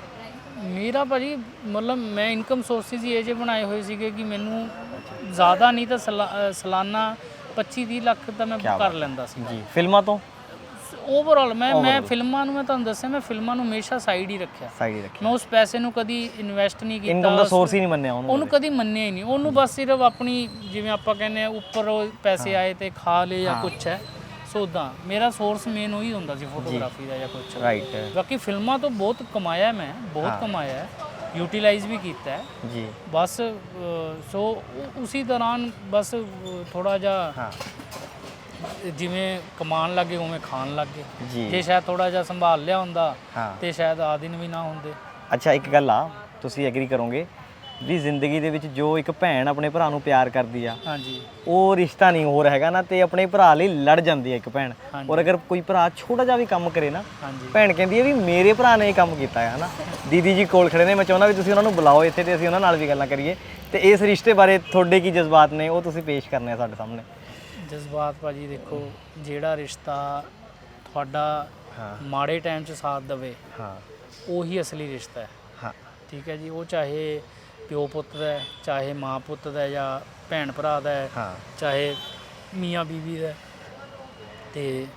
ਮੇਰਾ ਭਾਜੀ ਮਤਲਬ ਮੈਂ ਇਨਕਮ ਸੋਰਸਿਸ ਹੀ ਇਹ ਜੇ ਬਣਾਏ ਹੋਏ ਸੀਗੇ ਕਿ ਮੈਨੂੰ ਜ਼ਿਆਦਾ ਨਹੀਂ ਤਾਂ ਸਾਲਾਨਾ 25 30 ਲੱਖ ਤਾਂ ਮੈਂ ਕਰ ਲੈਂਦਾ ਸੀ ਜੀ ਫਿਲਮਾਂ ਤੋਂ? ਓਵਰਆਲ ਮੈਂ ਮੈਂ ਫਿਲਮਾਂ ਨੂੰ ਮੈਂ ਤੁਹਾਨੂੰ ਦੱਸਿਆ ਮੈਂ ਫਿਲਮਾਂ ਨੂੰ ਹਮੇਸ਼ਾ ਸਾਈਡ ਹੀ ਰੱਖਿਆ। ਸਾਈਡ ਹੀ ਰੱਖੀ ਮੈਂ ਉਸ ਪੈਸੇ ਨੂੰ ਕਦੀ ਇਨਵੈਸਟ ਨਹੀਂ ਇਨਕਮ ਦਾ ਕੀਤਾ ਸੋਰਸ ਹੀ ਨਹੀਂ ਮੰਨਿਆ ਉਹਨੂੰ ਉਹਨੂੰ ਕਦੀ। ਮੰਨਿਆ ਹੀ ਨਹੀਂ। ਉਹਨੂੰ ਬਸ ਸਿਰਫ ਆਪਣੀ ਜਿਵੇਂ ਆਪਾਂ ਕਹਿੰਦੇ ਆ ਉੱਪਰ ਉਹ ਪੈਸੇ ਆਏ ਤੇ ਖਾ ਲਏ ਜਾਂ ਕੁਝ ਹੈ। ਸੋ ਉਦਾਂ ਮੇਰਾ ਸੋਰਸ ਮੇਨ ਉਹੀ ਹੁੰਦਾ ਸੀ ਫੋਟੋਗ੍ਰਾਫੀ ਦਾ ਜਾਂ ਕੁਝ ਰਾਈਟ ਬਾਕੀ ਫਿਲਮਾਂ ਤੋਂ ਬਹੁਤ ਕਮਾਇਆ ਮੈਂ ਬਹੁਤ ਕਮਾਇਆ। ਹੈ ਯੂਟਿਲਾਈਜ਼ ਵੀ ਕੀਤਾ ਹੈ। ਜੀ। ਬਸ ਸੋ ਉਸੀ ਦੌਰਾਨ ਬਸ ਥੋੜਾ ਜਿਹਾ ਹਾਂ। ਜਿਵੇਂ ਕਮਾਉਣ ਲੱਗੇ ਉਵੇਂ ਖਾਣ ਲੱਗੇ। ਜੀ। ਸ਼ਾਇਦ ਥੋੜਾ ਜਿਹਾ ਸੰਭਾਲ ਲਿਆ ਹੁੰਦਾ ਤੇ ਸ਼ਾਇਦ ਆ ਦਿਨ ਵੀ ਨਾ ਹੁੰਦੇ। ਅੱਛਾ ਇੱਕ ਗੱਲ ਆ। ਤੁਸੀਂ ਐਗਰੀ ਕਰੋਗੇ? ਵੀ ਜ਼ਿੰਦਗੀ ਦੇ ਵਿੱਚ ਜੋ ਇੱਕ ਭੈਣ ਆਪਣੇ ਭਰਾ ਨੂੰ ਪਿਆਰ ਕਰਦੀ ਆ ਹਾਂਜੀ। ਉਹ ਰਿਸ਼ਤਾ ਨਹੀਂ ਹੋਰ ਹੈਗਾ ਨਾ ਤੇ ਆਪਣੇ ਭਰਾ ਲਈ ਲੜ ਜਾਂਦੀ ਹੈ ਇੱਕ ਭੈਣ। ਹਾਂਜੀ। ਔਰ ਅਗਰ ਕੋਈ ਭਰਾ ਛੋਟਾ ਜਿਹਾ ਵੀ ਕੰਮ ਕਰੇ ਨਾ ਹਾਂਜੀ। ਭੈਣ ਕਹਿੰਦੀ ਹੈ ਵੀ ਮੇਰੇ ਭਰਾ ਨੇ ਇਹ ਕੰਮ ਕੀਤਾ ਹੈ ਹਨਾ? ਦੀਦੀ ਜੀ ਕੋਲ ਖੜੇ ਨੇ ਮੈਂ ਚਾਹੁੰਦਾ ਵੀ ਤੁਸੀਂ ਉਹਨਾਂ ਨੂੰ ਬੁਲਾਓ ਇੱਥੇ ਤੇ ਅਸੀਂ ਉਹਨਾਂ ਨਾਲ ਵੀ ਗੱਲਾਂ ਕਰੀਏ। ਤੇ ਇਸ ਰਿਸ਼ਤੇ ਬਾਰੇ ਤੁਹਾਡੇ ਕੀ ਜਜ਼ਬਾਤ ਨੇ ਉਹ ਤੁਸੀਂ ਪੇਸ਼ ਕਰਨੇ ਆ ਸਾਡੇ ਸਾਹਮਣੇ। ਜਜ਼ਬਾਤ ਭਾਜੀ ਦੇਖੋ ਜਿਹੜਾ ਰਿਸ਼ਤਾ ਤੁਹਾਡਾ ਹਾਂ। ਮਾੜੇ ਟਾਈਮ 'ਚ ਸਾਥ ਦੇਵੇ ਹਾਂ। ਉਹੀ ਅਸਲੀ ਰਿਸ਼ਤਾ ਹੈ। ਹਾਂ। ਠੀਕ ਹੈ ਜੀ ਉਹ ਚਾਹੇ ਪਿਓ ਪੁੱਤ ਦਾ ਹੈ, ਚਾਹੇ ਮਾਂ ਪੁੱਤ ਦਾ ਹੈ ਜਾਂ ਭੈਣ ਭਰਾ ਦਾ ਹੈ, ਹਾਂ। ਚਾਹੇ ਮੀਆਂ ਬੀਵੀ ਦਾ ਹੈ। ਤੇ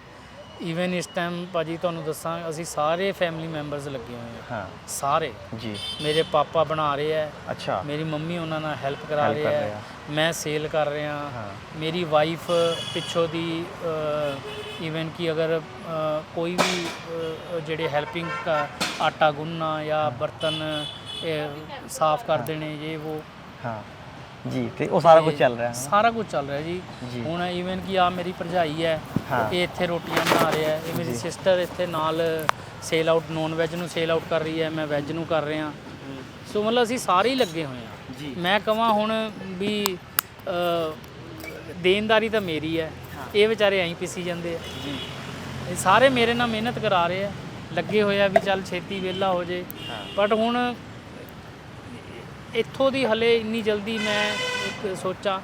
ਈਵਨ ਇਸ ਟਾਈਮ ਭਾਜੀ ਤੁਹਾਨੂੰ ਦੱਸਾਂ ਅਸੀਂ ਸਾਰੇ ਫੈਮਿਲੀ ਮੈਂਬਰਸ ਲੱਗੇ ਹੋਏ ਹਾਂ। ਹਾਂ। ਸਾਰੇ। ਜੀ। ਮੇਰੇ ਪਾਪਾ ਬਣਾ ਰਹੇ ਹੈ। ਅੱਛਾ। ਮੇਰੀ ਮੰਮੀ ਉਹਨਾਂ ਨਾਲ ਹੈਲਪ ਕਰਾ Help ਰਹੇ ਕਰ ਰਹੇ ਹੈ ਆ। ਮੈਂ ਸੇਲ ਕਰ ਰਿਹਾ। ਹਾਂ। ਮੇਰੀ ਵਾਈਫ ਪਿੱਛੋਂ ਦੀ ਈਵਨ ਕਿ ਅਗਰ ਅ, ਕੋਈ ਵੀ ਅ, ਜਿਹੜੇ ਹੈਲਪਿੰਗ ਆਟਾ ਗੁੰਨਣਾ ਜਾਂ ਬਰਤਨ ਇਹ ਸਾਫ਼ ਕਰ ਦੇਣੇ ਇਹ ਉਹ। ਹਾਂ। ਜੀ ਤੇ ਉਹ ਸਾਰਾ ਕੁਝ ਚੱਲ ਰਿਹਾ ਹੈ। ਸਾਰਾ ਕੁਝ ਚੱਲ ਰਿਹਾ ਜੀ। ਜੀ। ਹੁਣ ਈਵਨ ਕਿ ਆ ਮੇਰੀ ਭਰਜਾਈ ਹੈ। ਇਹ ਇੱਥੇ ਰੋਟੀਆਂ ਬਣਾ ਰਿਹਾ ਹੈ। ਇਹ ਮੇਰੀ ਸਿਸਟਰ ਇੱਥੇ ਨਾਲ ਸੇਲ ਆਊਟ ਨੌਨ ਵੈਜ ਨੂੰ ਸੇਲ ਆਊਟ ਕਰ ਰਹੀ ਹੈ ਮੈਂ ਵੈਜ ਨੂੰ ਕਰ ਰਿਹਾ। ਸੋ ਮਤਲਬ ਅਸੀਂ ਸਾਰੇ ਹੀ ਲੱਗੇ ਹੋਏ ਹਾਂ। ਜੀ। ਮੈਂ ਕਹਾਂ ਹੁਣ ਵੀ ਅ, ਦੇਣਦਾਰੀ ਤਾਂ ਮੇਰੀ ਹੈ। ਇਹ ਵਿਚਾਰੇ ਐਂ ਪਿਸੀ ਜਾਂਦੇ ਆ। ਜੀ। ਇਹ ਸਾਰੇ ਮੇਰੇ ਨਾਲ ਮਿਹਨਤ ਕਰਾ ਰਹੇ ਆ। ਲੱਗੇ ਹੋਏ ਆ ਵੀ ਚੱਲ ਛੇਤੀ ਵਿਹਲਾ ਹੋ ਜੇ। ਬਟ ਹੁਣ ਇੱਥੋਂ ਦੀ ਹਲੇ ਇੰਨੀ ਜਲਦੀ ਮੈਂ ਇੱਕ ਸੋਚਾਂ।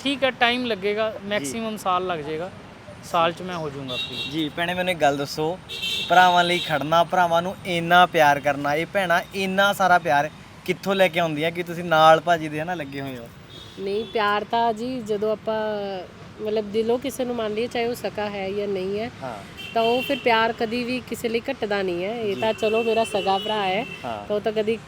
ਠੀਕ ਹੈ ਟਾਈਮ ਲੱਗੇਗਾ ਮੈਕਸਿਮਮ ਸਾਲ ਲੱਗ ਜਾਏਗਾ। ਸਾਲ 'ਚ ਮੈਂ ਹੋ ਜਾਊਂਗਾ ਫ੍ਰੀ ਜੀ ਭੈਣੇ ਮੈਨੂੰ ਇੱਕ ਗੱਲ ਦੱਸੋ। ਭਰਾਵਾਂ ਲਈ ਖੜਨਾ ਭਰਾਵਾਂ ਨੂੰ ਇੰਨਾ ਪਿਆਰ ਕਰਨਾ ਇਹ ਭੈਣਾਂ ਇੰਨਾ ਸਾਰਾ ਪਿਆਰ ਕਿੱਥੋਂ ਲੈ ਕੇ ਆਉਂਦੀਆਂ ਕਿ ਤੁਸੀਂ ਨਾਲ ਭਾਜੀ ਦੇ ਹਨਾ ਲੱਗੇ ਹੋਏ ਹੋ? ਨਹੀਂ ਪਿਆਰ ਤਾਂ ਜੀ ਜਦੋਂ ਆਪਾਂ ਮਤਲਬ ਦਿਲੋਂ ਕਿਸੇ ਨੂੰ ਮੰਨ ਲਈਏ ਚਾਹੇ ਉਹ ਸਕਾ ਹੈ ਜਾਂ ਨਹੀਂ ਹੈ ਹਾਂ। ਤਾਂ ਉਹ ਫਿਰ ਪਿਆਰ ਕਦੀ ਵੀ ਕਿਸੇ ਲਈ ਘਟਦਾ ਨਹੀਂ ਹੈ। ਇਹ ਤਾਂ ਚਲੋ ਮੇਰਾ ਸਗਾ ਭਰਾ ਹੈ ਤਾਂ ਉਹ ਤਾਂ ਕਦੀ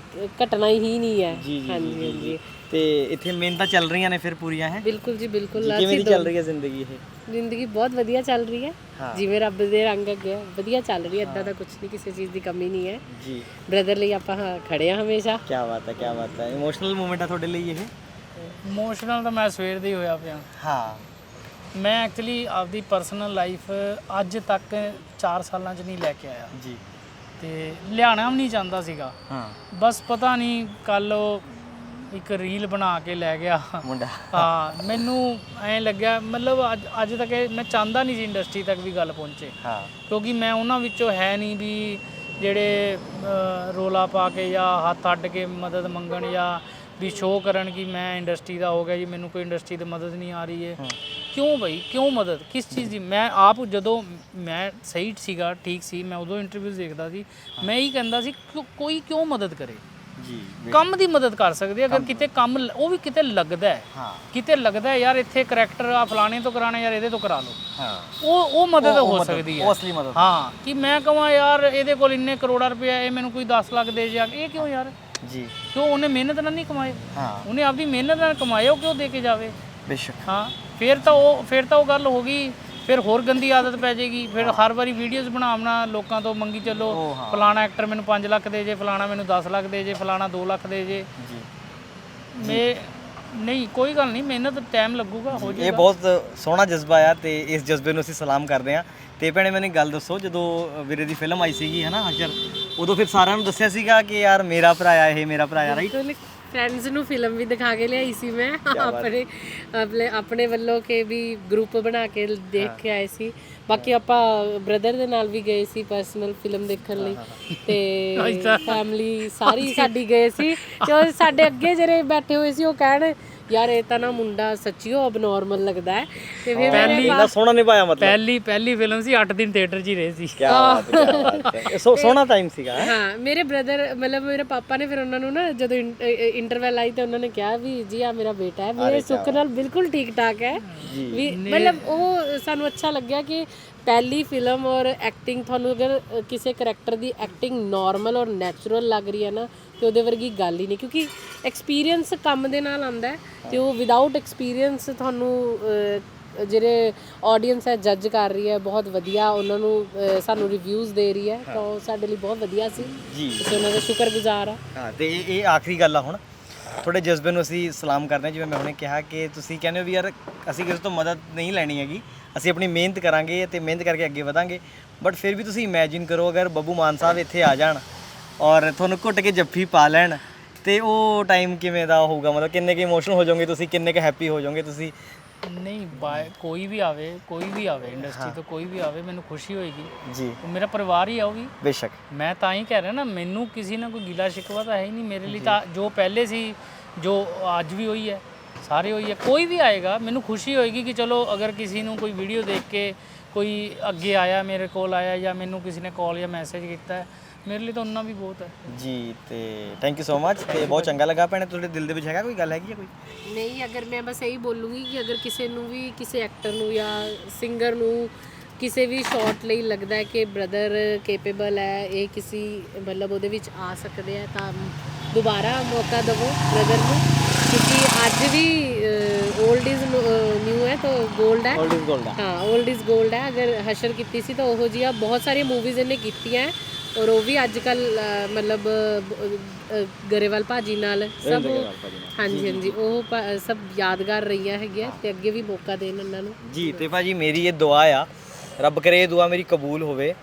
ਘਟਣਾ ਹੀ ਨਹੀਂ ਹੈ। ਹਾਂਜੀ ਹਾਂਜੀ। ਤੇ ਇੱਥੇ ਮਿਹਨਤਾਂ ਚੱਲ ਰਹੀਆਂ ਨੇ ਫਿਰ ਪੂਰੀਆਂ ਹੈ? ਬਿਲਕੁਲ ਜੀ ਬਿਲਕੁਲ। ਕਿਵੇਂ ਚੱਲ ਰਹੀ ਹੈ ਜ਼ਿੰਦਗੀ ਇਹ? ਜ਼ਿੰਦਗੀ ਬਹੁਤ ਵਧੀਆ ਚੱਲ ਰਹੀ ਹੈ। ਜਿਵੇਂ ਰੱਬ ਦੇ ਰੰਗ ਅੱਗੇ ਵਧੀਆ ਚੱਲ ਰਹੀ ਹੈ। ਇਦਾਂ ਦਾ ਕੁਝ ਨਹੀਂ ਕਿਸੇ ਚੀਜ਼ ਦੀ ਕਮੀ ਨਹੀਂ ਹੈ। ਜੀ। ਬ੍ਰਦਰ ਲਈ ਆਪਾਂ ਖੜੇ ਹਾਂ ਹਮੇਸ਼ਾ। ਕੀ ਬਾਤ ਹੈ ਕੀ ਬਾਤ ਹੈ। ਇਮੋਸ਼ਨਲ ਮੂਮੈਂਟ ਹੈ ਤੁਹਾਡੇ ਲਈ ਇਹ? ਇਮੋਸ਼ਨਲ ਤਾਂ ਮੈਂ ਸਵੇਰ ਦੇ ਹੀ ਹੋਇਆ ਪਿਆ। ਹਾਂ। ਮੈਂ ਐਕਚੁਅਲੀ ਆਪਦੀ ਪਰਸਨਲ ਲਾਈਫ ਅੱਜ ਤੱਕ 4 ਸਾਲਾਂ 'ਚ ਨਹੀਂ ਲੈ ਕੇ ਆਇਆ। ਜੀ। ਤੇ ਲਿਆਣਾ ਵੀ ਨਹੀਂ ਚਾਹੁੰਦਾ ਸੀਗਾ। ਹਾਂ। ਬਸ ਪਤਾ ਨਹੀਂ ਕੱਲ ਉਹ ਇੱਕ ਰੀਲ ਬਣਾ ਕੇ ਲੈ ਗਿਆ। ਮੁੰਡਾ। ਹਾਂ ਮੈਨੂੰ ਐਂ ਲੱਗਿਆ ਮਤਲਬ ਅੱਜ ਅੱਜ ਤੱਕ ਇਹ ਮੈਂ ਚਾਹੁੰਦਾ ਨਹੀਂ ਸੀ ਇੰਡਸਟਰੀ ਤੱਕ ਵੀ ਗੱਲ ਪਹੁੰਚੇ। ਹਾਂ। ਕਿਉਂਕਿ ਮੈਂ ਉਹਨਾਂ ਵਿੱਚੋਂ ਹੈ ਨਹੀਂ ਵੀ ਜਿਹੜੇ ਰੋਲਾ ਪਾ ਕੇ ਜਾਂ ਹੱਥ ਅੱਡ ਕੇ ਮਦਦ ਮੰਗਣ ਜਾਂ ਵੀ ਸ਼ੋਅ ਕਰਨ ਕਿ ਮੈਂ ਇੰਡਸਟਰੀ ਦਾ ਹੋ ਗਿਆ ਜੀ ਮੈਨੂੰ ਕੋਈ ਇੰਡਸਟਰੀ ਦੀ ਮਦਦ ਨਹੀਂ ਆ ਰਹੀ ਹੈ। ਕਿਉਂ ਬਈ? ਕਿਉਂ ਮਦਦ? ਕਿਸ ਚੀਜ਼ ਦੀ? ਮੈਂ ਆਪ ਜਦੋਂ ਮੈਂ ਸਹੀ ਸੀਗਾ ਠੀਕ ਸੀ ਮੈਂ ਉਦੋਂ ਇੰਟਰਵਿਊਜ਼ ਦੇਖਦਾ ਸੀ ਮੈਂ ਹੀ ਕਹਿੰਦਾ ਸੀ ਕਿ ਕੋਈ ਕਿਉਂ ਮਦਦ ਕਰੇ? ਜੀ ਕੰਮ ਦੀ ਮਦਦ ਕਰ ਸਕਦੇ ਅਗਰ ਕਿਤੇ ਕੰਮ ਉਹ ਵੀ ਕਿਤੇ ਲੱਗਦਾ ਹੈ। ਕਿਤੇ ਲੱਗਦਾ ਹੈ ਯਾਰ ਇੱਥੇ ਕਰੈਕਟਰ ਆ ਫਲਾਣੇ ਤੋਂ ਕਰਾਣਾ ਯਾਰ ਇਹਦੇ ਤੋਂ ਕਰਾ ਲਓ। ਹਾਂ। ਉਹ ਉਹ ਮਦਦ ਹੋ ਸਕਦੀ ਹੈ। ਉਹ ਅਸਲੀ ਮਦਦ। ਹਾਂ ਕਿ ਮੈਂ ਕਹਾਂ ਯਾਰ ਇਹਦੇ ਕੋਲ ਇੰਨੇ ਕਰੋੜਾ ਰੁਪਇਆ ਇਹ ਮੈਨੂੰ ਕੋਈ 10 ਲੱਖ ਦੇ ਜਾ ਇਹ ਕਿਉਂ ਯਾਰ? ਜੀ। ਕਿਉਂ ਉਹਨੇ ਮਿਹਨਤ ਨਾਲ ਨਹੀਂ ਕਮਾਏ? ਹਾਂ। ਉਹਨੇ ਆਪਦੀ ਮਿਹਨਤ ਨਾਲ ਕਮਾਏ ਉਹ ਕਿਉਂ ਦੇ ਕੇ ਜਾਵੇ? ਬੇਸ਼ੱਕ। ਹਾਂ। ਫਿਰ ਤਾਂ ਉਹ ਫਿਰ ਤਾਂ ਉਹ ਗੱਲ ਹੋ ਗਈ ਫਿਰ ਹੋਰ ਗੰਦੀ ਆਦਤ ਪੈ ਜਾਏਗੀ ਫਿਰ ਹਰ ਵਾਰੀ ਵੀਡੀਓਜ਼ ਬਣਾਉਣਾ ਲੋਕਾਂ ਤੋਂ ਮੰਗੀ ਚੱਲੋ। ਫਲਾਣਾ ਐਕਟਰ ਮੈਨੂੰ 5 ਲੱਖ ਦੇ ਜੇ ਫਲਾਣਾ ਮੈਨੂੰ 10 ਲੱਖ ਦੇ ਜੇ ਫਲਾਣਾ 2 ਲੱਖ ਦੇ ਜੇ। ਜੀ। ਮੈਂ ਨਹੀਂ ਕੋਈ ਗੱਲ ਨਹੀਂ ਮਿਹਨਤ ਟਾਈਮ ਲੱਗੂਗਾ ਹੋ ਇਹ ਜਾਏਗਾ। ਬਹੁਤ ਸੋਹਣਾ ਜਜ਼ਬਾ ਆ ਤੇ ਇਸ ਜਜ਼ਬੇ ਨੂੰ ਅਸੀਂ ਸਲਾਮ ਕਰਦੇ ਆ ਤੇ ਭੈਣੇ ਮੈਨੂੰ ਗੱਲ ਦੱਸੋ ਜਦੋਂ ਵੀਰੇ ਦੀ ਫਿਲਮ ਆਈ ਸੀਗੀ ਹਨਾ ਹਸ਼ਰ ਉਦੋਂ ਫਿਰ ਸਾਰਿਆਂ ਨੂੰ ਦੱਸਿਆ ਸੀਗਾ ਕਿ ਯਾਰ ਮੇਰਾ ਭਰਾ ਆ ਇਹ ਮੇਰਾ ਭਰਾ ਆ ਰਾਈਟ ਫਰੈਂਡਸ ਨੂੰ ਫਿਲਮ ਵੀ ਦਿਖਾ ਕੇ ਲਿਆਈ ਸੀ ਮੈਂ। ਆਪਣੇ ਆਪਣੇ ਆਪਣੇ ਵੱਲੋਂ ਕੇ ਵੀ ਗਰੁੱਪ ਬਣਾ ਕੇ ਦੇਖ ਕੇ ਆਏ ਸੀ। ਬਾਕੀ ਆਪਾਂ ਬ੍ਰਦਰ ਦੇ ਨਾਲ ਵੀ ਗਏ ਸੀ ਪਰਸਨਲ ਫਿਲਮ ਦੇਖਣ ਲਈ। ਤੇ ਫੈਮਿਲੀ ਸਾਰੀ ਸਾਡੀ ਗਏ ਸੀ। ਤੇ ਉਹ ਸਾਡੇ ਅੱਗੇ ਜਿਹੜੇ ਬੈਠੇ ਹੋਏ ਸੀ ਉਹ ਕਹਿਣ ਯਾਰ ਇਹ ਤਾਂ ਨਾ ਮੁੰਡਾ ਸੱਚੀਓ ਅਬਨੋਰਮਲ ਲੱਗਦਾ ਹੈ। ਤੇ ਫਿਰ ਮੇਰੇ ਇੰਨਾ ਸੋਹਣਾ ਨਿਭਾਇਆ ਮਤਲਬ। ਪਹਿਲੀ ਪਹਿਲੀ ਫਿਲਮ ਸੀ 8 ਦਿਨ ਥੀਏਟਰ 'ਚ ਹੀ ਰਹੇ ਸੀ। ਕੀ ਬਾਤ ਹੈ ਕੀ ਬਾਤ ਹੈ। ਇਹ ਸੋ- ਸੋਹਣਾ ਟਾਈਮ ਸੀਗਾ ਹੈਂ? ਹਾਂ ਮੇਰੇ ਬ੍ਰਦਰ ਮਤਲਬ ਮੇਰੇ ਪਾਪਾ ਨੇ ਫਿਰ ਉਹਨਾਂ ਨੂੰ ਨਾ ਜਦੋਂ ਇੰਟਰਵੈਲ ਆਈ ਤੇ ਉਹਨਾਂ ਨੇ ਕਿਹਾ ਵੀ ਜੀ ਆ ਮੇਰਾ ਬੇਟਾ ਹੈ ਮੇਰੇ ਸੁੱਖ ਨਾਲ ਬਿਲਕੁਲ ਠੀਕ ਠਾਕ ਹੈ। ਵੀ ਮਤਲਬ ਉਹ ਸਾਨੂੰ ਅੱਛਾ ਲੱਗਿਆ ਕਿ ਪਹਿਲੀ ਫਿਲਮ ਔਰ ਐਕਟਿੰਗ ਤੁਹਾਨੂੰ ਅਗਰ ਅ, ਕਿਸੇ ਕਰੈਕਟਰ ਦੀ ਐਕਟਿੰਗ ਨਾਰਮਲ ਔਰ ਨੈਚੁਰਲ ਲੱਗ ਰਹੀ ਹੈ ਨਾ ਤੇ ਉਹਦੇ ਵਰਗੀ ਗੱਲ ਹੀ ਨਹੀਂ ਕਿਉਂਕਿ ਐਕਸਪੀਰੀਅੰਸ ਕੰਮ ਦੇ ਨਾਲ ਆਉਂਦਾ ਤੇ ਉਹ ਵਿਦਆਊਟ ਐਕਸਪੀਰੀਅੰਸ ਤੁਹਾਨੂੰ ਜਿਹੜੇ ਆਡੀਅנס ਹੈ ਜੱਜ ਕਰ ਰਹੀ ਹੈ ਬਹੁਤ ਵਧੀਆ ਉਹਨਾਂ ਨੂੰ ਸਾਨੂੰ ਰਿਵਿਊਜ਼ ਦੇ ਰਹੀ ਹੈ ਤਾਂ ਉਹ ਸਾਡੇ ਲਈ ਬਹੁਤ ਵਧੀਆ ਸੀ ਜੀ। ਅਸੀਂ ਉਹਨਾਂ ਦਾ ਸ਼ੁਕਰਗੁਜ਼ਾਰ ਆ। ਹਾਂ ਤੇ ਇਹ ਇਹ ਆਖਰੀ ਗੱਲ ਆ ਹੁਣ। ਤੁਹਾਡੇ ਜਜ਼ਬੇ ਨੂੰ ਅਸੀਂ ਸਲਾਮ ਕਰਦੇ ਹਾਂ ਜਿਵੇਂ ਮੈਂ ਹੁਣੇ ਕਿਹਾ ਕਿ ਤੁਸੀਂ ਕਹਿੰਦੇ ਹੋ ਵੀ ਯਾਰ ਅਸੀਂ ਕਿਸੇ ਤੋਂ ਮਦਦ ਨਹੀਂ ਲੈਣੀ ਹੈਗੀ। ਅਸੀਂ ਆਪਣੀ ਮਿਹਨਤ ਕਰਾਂਗੇ ਤੇ ਮਿਹਨਤ ਕਰਕੇ ਅੱਗੇ ਵਧਾਂਗੇ। ਬਟ ਫਿਰ ਵੀ ਤੁਸੀਂ ਇਮੇਜਿਨ ਕਰੋ ਅਗਰ ਬੱਬੂ ਮਾਨ ਸਾਹਿਬ ਇੱਥੇ ਆ ਜਾਣ ਔਰ ਤੁਹਾਨੂੰ ਘੁੱਟ ਕੇ ਜੱਫੀ ਪਾ ਲੈਣ। ਤੇ ਉਹ ਟਾਈਮ ਕਿਵੇਂ ਦਾ ਹੋਊਗਾ? ਮਤਲਬ ਕਿੰਨੇ ਕੁ ਇਮੋਸ਼ਨਲ ਹੋ ਜਾਓਗੇ ਤੁਸੀਂ? ਕਿੰਨੇ ਕੁ ਹੈਪੀ ਹੋ ਜਾਓਗੇ ਤੁਸੀਂ? ਨਹੀਂ ਬਾਏ ਕੋਈ ਵੀ ਆਵੇ ਕੋਈ ਵੀ ਆਵੇ ਇੰਡਸਟਰੀ ਤੋਂ ਕੋਈ ਵੀ ਆਵੇ ਮੈਨੂੰ ਖੁਸ਼ੀ ਹੋਏਗੀ। ਜੀ। ਉਹ ਮੇਰਾ ਪਰਿਵਾਰ ਹੀ ਆਉਗੀ ਬੇਸ਼ੱਕ। ਮੈਂ ਤਾਂ ਹੀ ਕਹਿ ਰਿਹਾ ਨਾ ਮੈਨੂੰ ਕਿਸੇ ਨਾਲ ਕੋਈ ਗਿਲਾ ਸ਼ਿਕਵਾ ਤਾਂ ਹੈ ਹੀ ਨਹੀਂ। ਮੇਰੇ ਲਈ ਤਾਂ ਜੋ ਪਹਿਲੇ ਸੀ ਜੋ ਅੱਜ ਵੀ ਹੋਈ ਹੈ ਸਾਰੇ ਹੋਈ ਹੈ। ਕੋਈ ਵੀ ਆਏਗਾ ਮੈਨੂੰ ਖੁਸ਼ੀ ਹੋਏਗੀ ਕਿ ਚਲੋ ਅਗਰ ਕਿਸੇ ਨੂੰ ਕੋਈ ਵੀਡੀਓ ਦੇਖ ਕੇ ਕੋਈ ਅੱਗੇ ਆਇਆ ਮੇਰੇ ਕੋਲ ਆਇਆ ਜਾਂ ਮੈਨੂੰ ਕਿਸੇ ਨੇ ਕਾਲ ਜਾਂ ਮੈਸੇਜ ਕੀਤਾ ਹੈ, ਮੇਰੇ ਲਈ ਤਾਂ ਉਹਨਾਂ ਵੀ ਬਹੁਤ ਹੈ। ਜੀ ਤੇ ਥੈਂਕ ਯੂ ਸੋ ਮੱਚ ਤੇ ਬਹੁਤ ਚੰਗਾ ਲੱਗਾ ਭੈਣੇ ਤੁਹਾਡੇ ਦਿਲ ਦੇ ਵਿੱਚ ਹੈਗਾ ਕੋਈ ਗੱਲ ਹੈਗੀ ਹੈ ਕੋਈ? ਨਹੀਂ ਅਗਰ ਮੈਂ ਬਸ ਇਹੀ ਬੋਲੂੰਗੀ ਕਿ ਅਗਰ ਕਿਸੇ ਨੂੰ ਵੀ ਕਿਸੇ ਐਕਟਰ ਨੂੰ ਜਾਂ ਸਿੰਗਰ ਨੂੰ ਕਿਸੇ ਵੀ ਸ਼ਾਟ ਲਈ ਲੱਗਦਾ ਹੈ ਕਿ ਬ੍ਰਦਰ ਕੈਪੇਬਲ ਹੈ ਇਹ ਕਿਸੇ ਮਤਲਬ ਉਹਦੇ ਵਿੱਚ ਆ ਸਕਦੇ ਆ ਤਾਂ ਦੁਬਾਰਾ ਮੌਕਾ ਦਿਵੋ ਬ੍ਰਦਰ ਨੂੰ ਕਿਉਂਕਿ ਅੱਜ ਵੀ 올ਡ ਇਜ਼ ਨਿਊ ਹੈ ਤਾਂ 골ਡ ਹੈ। 올ਡ ਇਜ਼ 골ਡ ਹਾਂ 올ਡ ਇਜ਼ 골ਡ ਹੈ। ਅਗਰ ਹਸ਼ਰ ਕੀਤੀ ਸੀ ਤਾਂ ਉਹੋ ਜਿਹਾ ਬਹੁਤ ਸਾਰੀਆਂ ਮੂਵੀਜ਼ ਇਹਨੇ ਕੀਤੀਆਂ ਹੈ। ਔਰ ਉਹ ਵੀ ਅੱਜ ਕੱਲ ਮਤਲਬ ਗਰੇਵਾਲ ਭਾਜੀ ਨਾਲ ਸਭ ਹਾਂਜੀ ਹਾਂਜੀ ਉਹ ਭਾ- ਸਭ ਯਾਦਗਾਰ ਰਹੀਆਂ ਹੈਗੀਆਂ ਤੇ ਅੱਗੇ ਵੀ ਮੌਕਾ ਦੇਣ ਉਹਨਾਂ ਨੂੰ। ਜੀ ਤੇ ਭਾਜੀ ਮੇਰੀ ਇਹ ਦੁਆ ਆ ਰੱਬ ਕਰੇ ਇਹ ਦੁਆ ਮੇਰੀ ਕਬੂਲ ਹੋਵੇ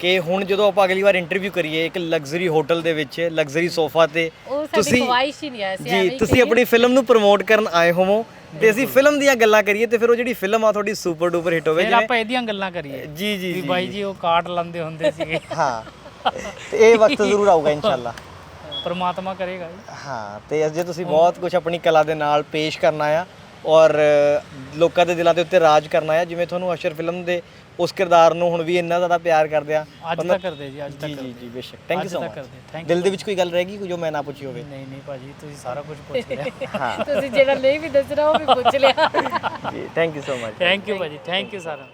ਕਿ ਹੁਣ ਜਦੋਂ ਆਪਾਂ ਅਗਲੀ ਵਾਰ ਇੰਟਰਵਿਊ ਕਰੀਏ ਇੱਕ ਲਗਜ਼ਰੀ ਹੋਟਲ ਦੇ ਵਿੱਚ ਲਗਜ਼ਰੀ ਸੋਫਾ ਤੇ ਉਹ ਸਾਡੀ ਖਵਾਇਸ਼ ਹੀ ਨਹੀਂ ਅਸੀਂ ਜੀ ਤੁਸੀਂ ਆਪਣੀ ਫਿਲਮ ਨੂੰ ਪ੍ਰਮੋਟ ਕਰਨ ਆਏ ਹੋਵੋ ਤੇ ਅਸੀਂ ਫਿਲਮ ਦੀਆਂ ਗੱਲਾਂ ਕਰੀਏ ਤੇ ਫਿਰ ਉਹ ਜਿਹੜੀ ਫਿਲਮ ਆ ਤੁਹਾਡੀ ਸੁਪਰ ਡੂਪਰ ਹਿੱਟ ਹੋਵੇ ਫਿਰ ਆਪਾਂ ਇਹਦੀਆਂ ਗੱਲਾਂ ਕਰੀਏ। ਜੀ ਜੀ ਵੀ ਜੀ ਬਾਈ ਜੀ ਉਹ ਕਾਟ ਲਾਉਂਦੇ ਹੁੰਦੇ ਸੀਗੇ। ਹਾਂ। ਤੇ ਇਹ ਵਕਤ ਜ਼ਰੂਰ ਆਊਗਾ ਇਨਸ਼ਾਅੱਲਾ। ਪਰਮਾਤਮਾ ਕਰੇਗਾ ਜੀ। ਹਾਂ ਤੇ ਜੇ ਤੁਸੀਂ ਬਹੁਤ ਕੁਝ ਆਪਣੀ ਕਲਾ ਦੇ ਨਾਲ ਪੇਸ਼ ਕਰਨਾ ਆ ਔਰ ਲੋਕਾਂ ਦੇ ਦਿਲਾਂ ਦੇ ਉੱਤੇ ਰਾਜ ਕਰਨਾ ਆ ਜਿਵੇਂ ਤੁਹਾਨੂੰ ਅਸ਼ਰ ਫਿਲਮ ਦੇ ਉਸ ਕਿਰਦਾਰ ਨੂੰ ਹੁਣ ਵੀ ਇੰਨਾ ਜ਼ਿਆਦਾ ਪਿਆਰ ਕਰਦੇ ਆ ਅੱਜ ਤੱਕ ਕਰਦੇ ਜੀ ਅੱਜ ਜੀ ਤੱਕ ਜੀ ਜੀ ਬੇਸ਼ੱਕ। ਥੈਂਕ ਯੂ ਸੋ ਮਚ ਦਿਲ ਦੇ ਵਿੱਚ ਕੋਈ ਗੱਲ ਰਹੇਗੀ ਕੋਈ ਜੋ ਮੈਂ ਨਾ ਪੁੱਛੀ ਹੋਵੇ। ਨਹੀਂ ਨਹੀਂ ਭਾਜੀ ਤੁਸੀਂ ਸਾਰਾ ਕੁਝ ਪੁੱਛ ਲਿਆ। ਹਾਂ। ਤੁਸੀਂ ਜਿਹੜਾ ਨਹੀਂ ਵੀ ਦੱਸਣਾ ਉਹ ਵੀ ਪੁੱਛ ਲਿਆ। ਜੀ thank you so much thank you ਭਾਜੀ ਥੈਂਕ ਯੂ ਸਾਰਾ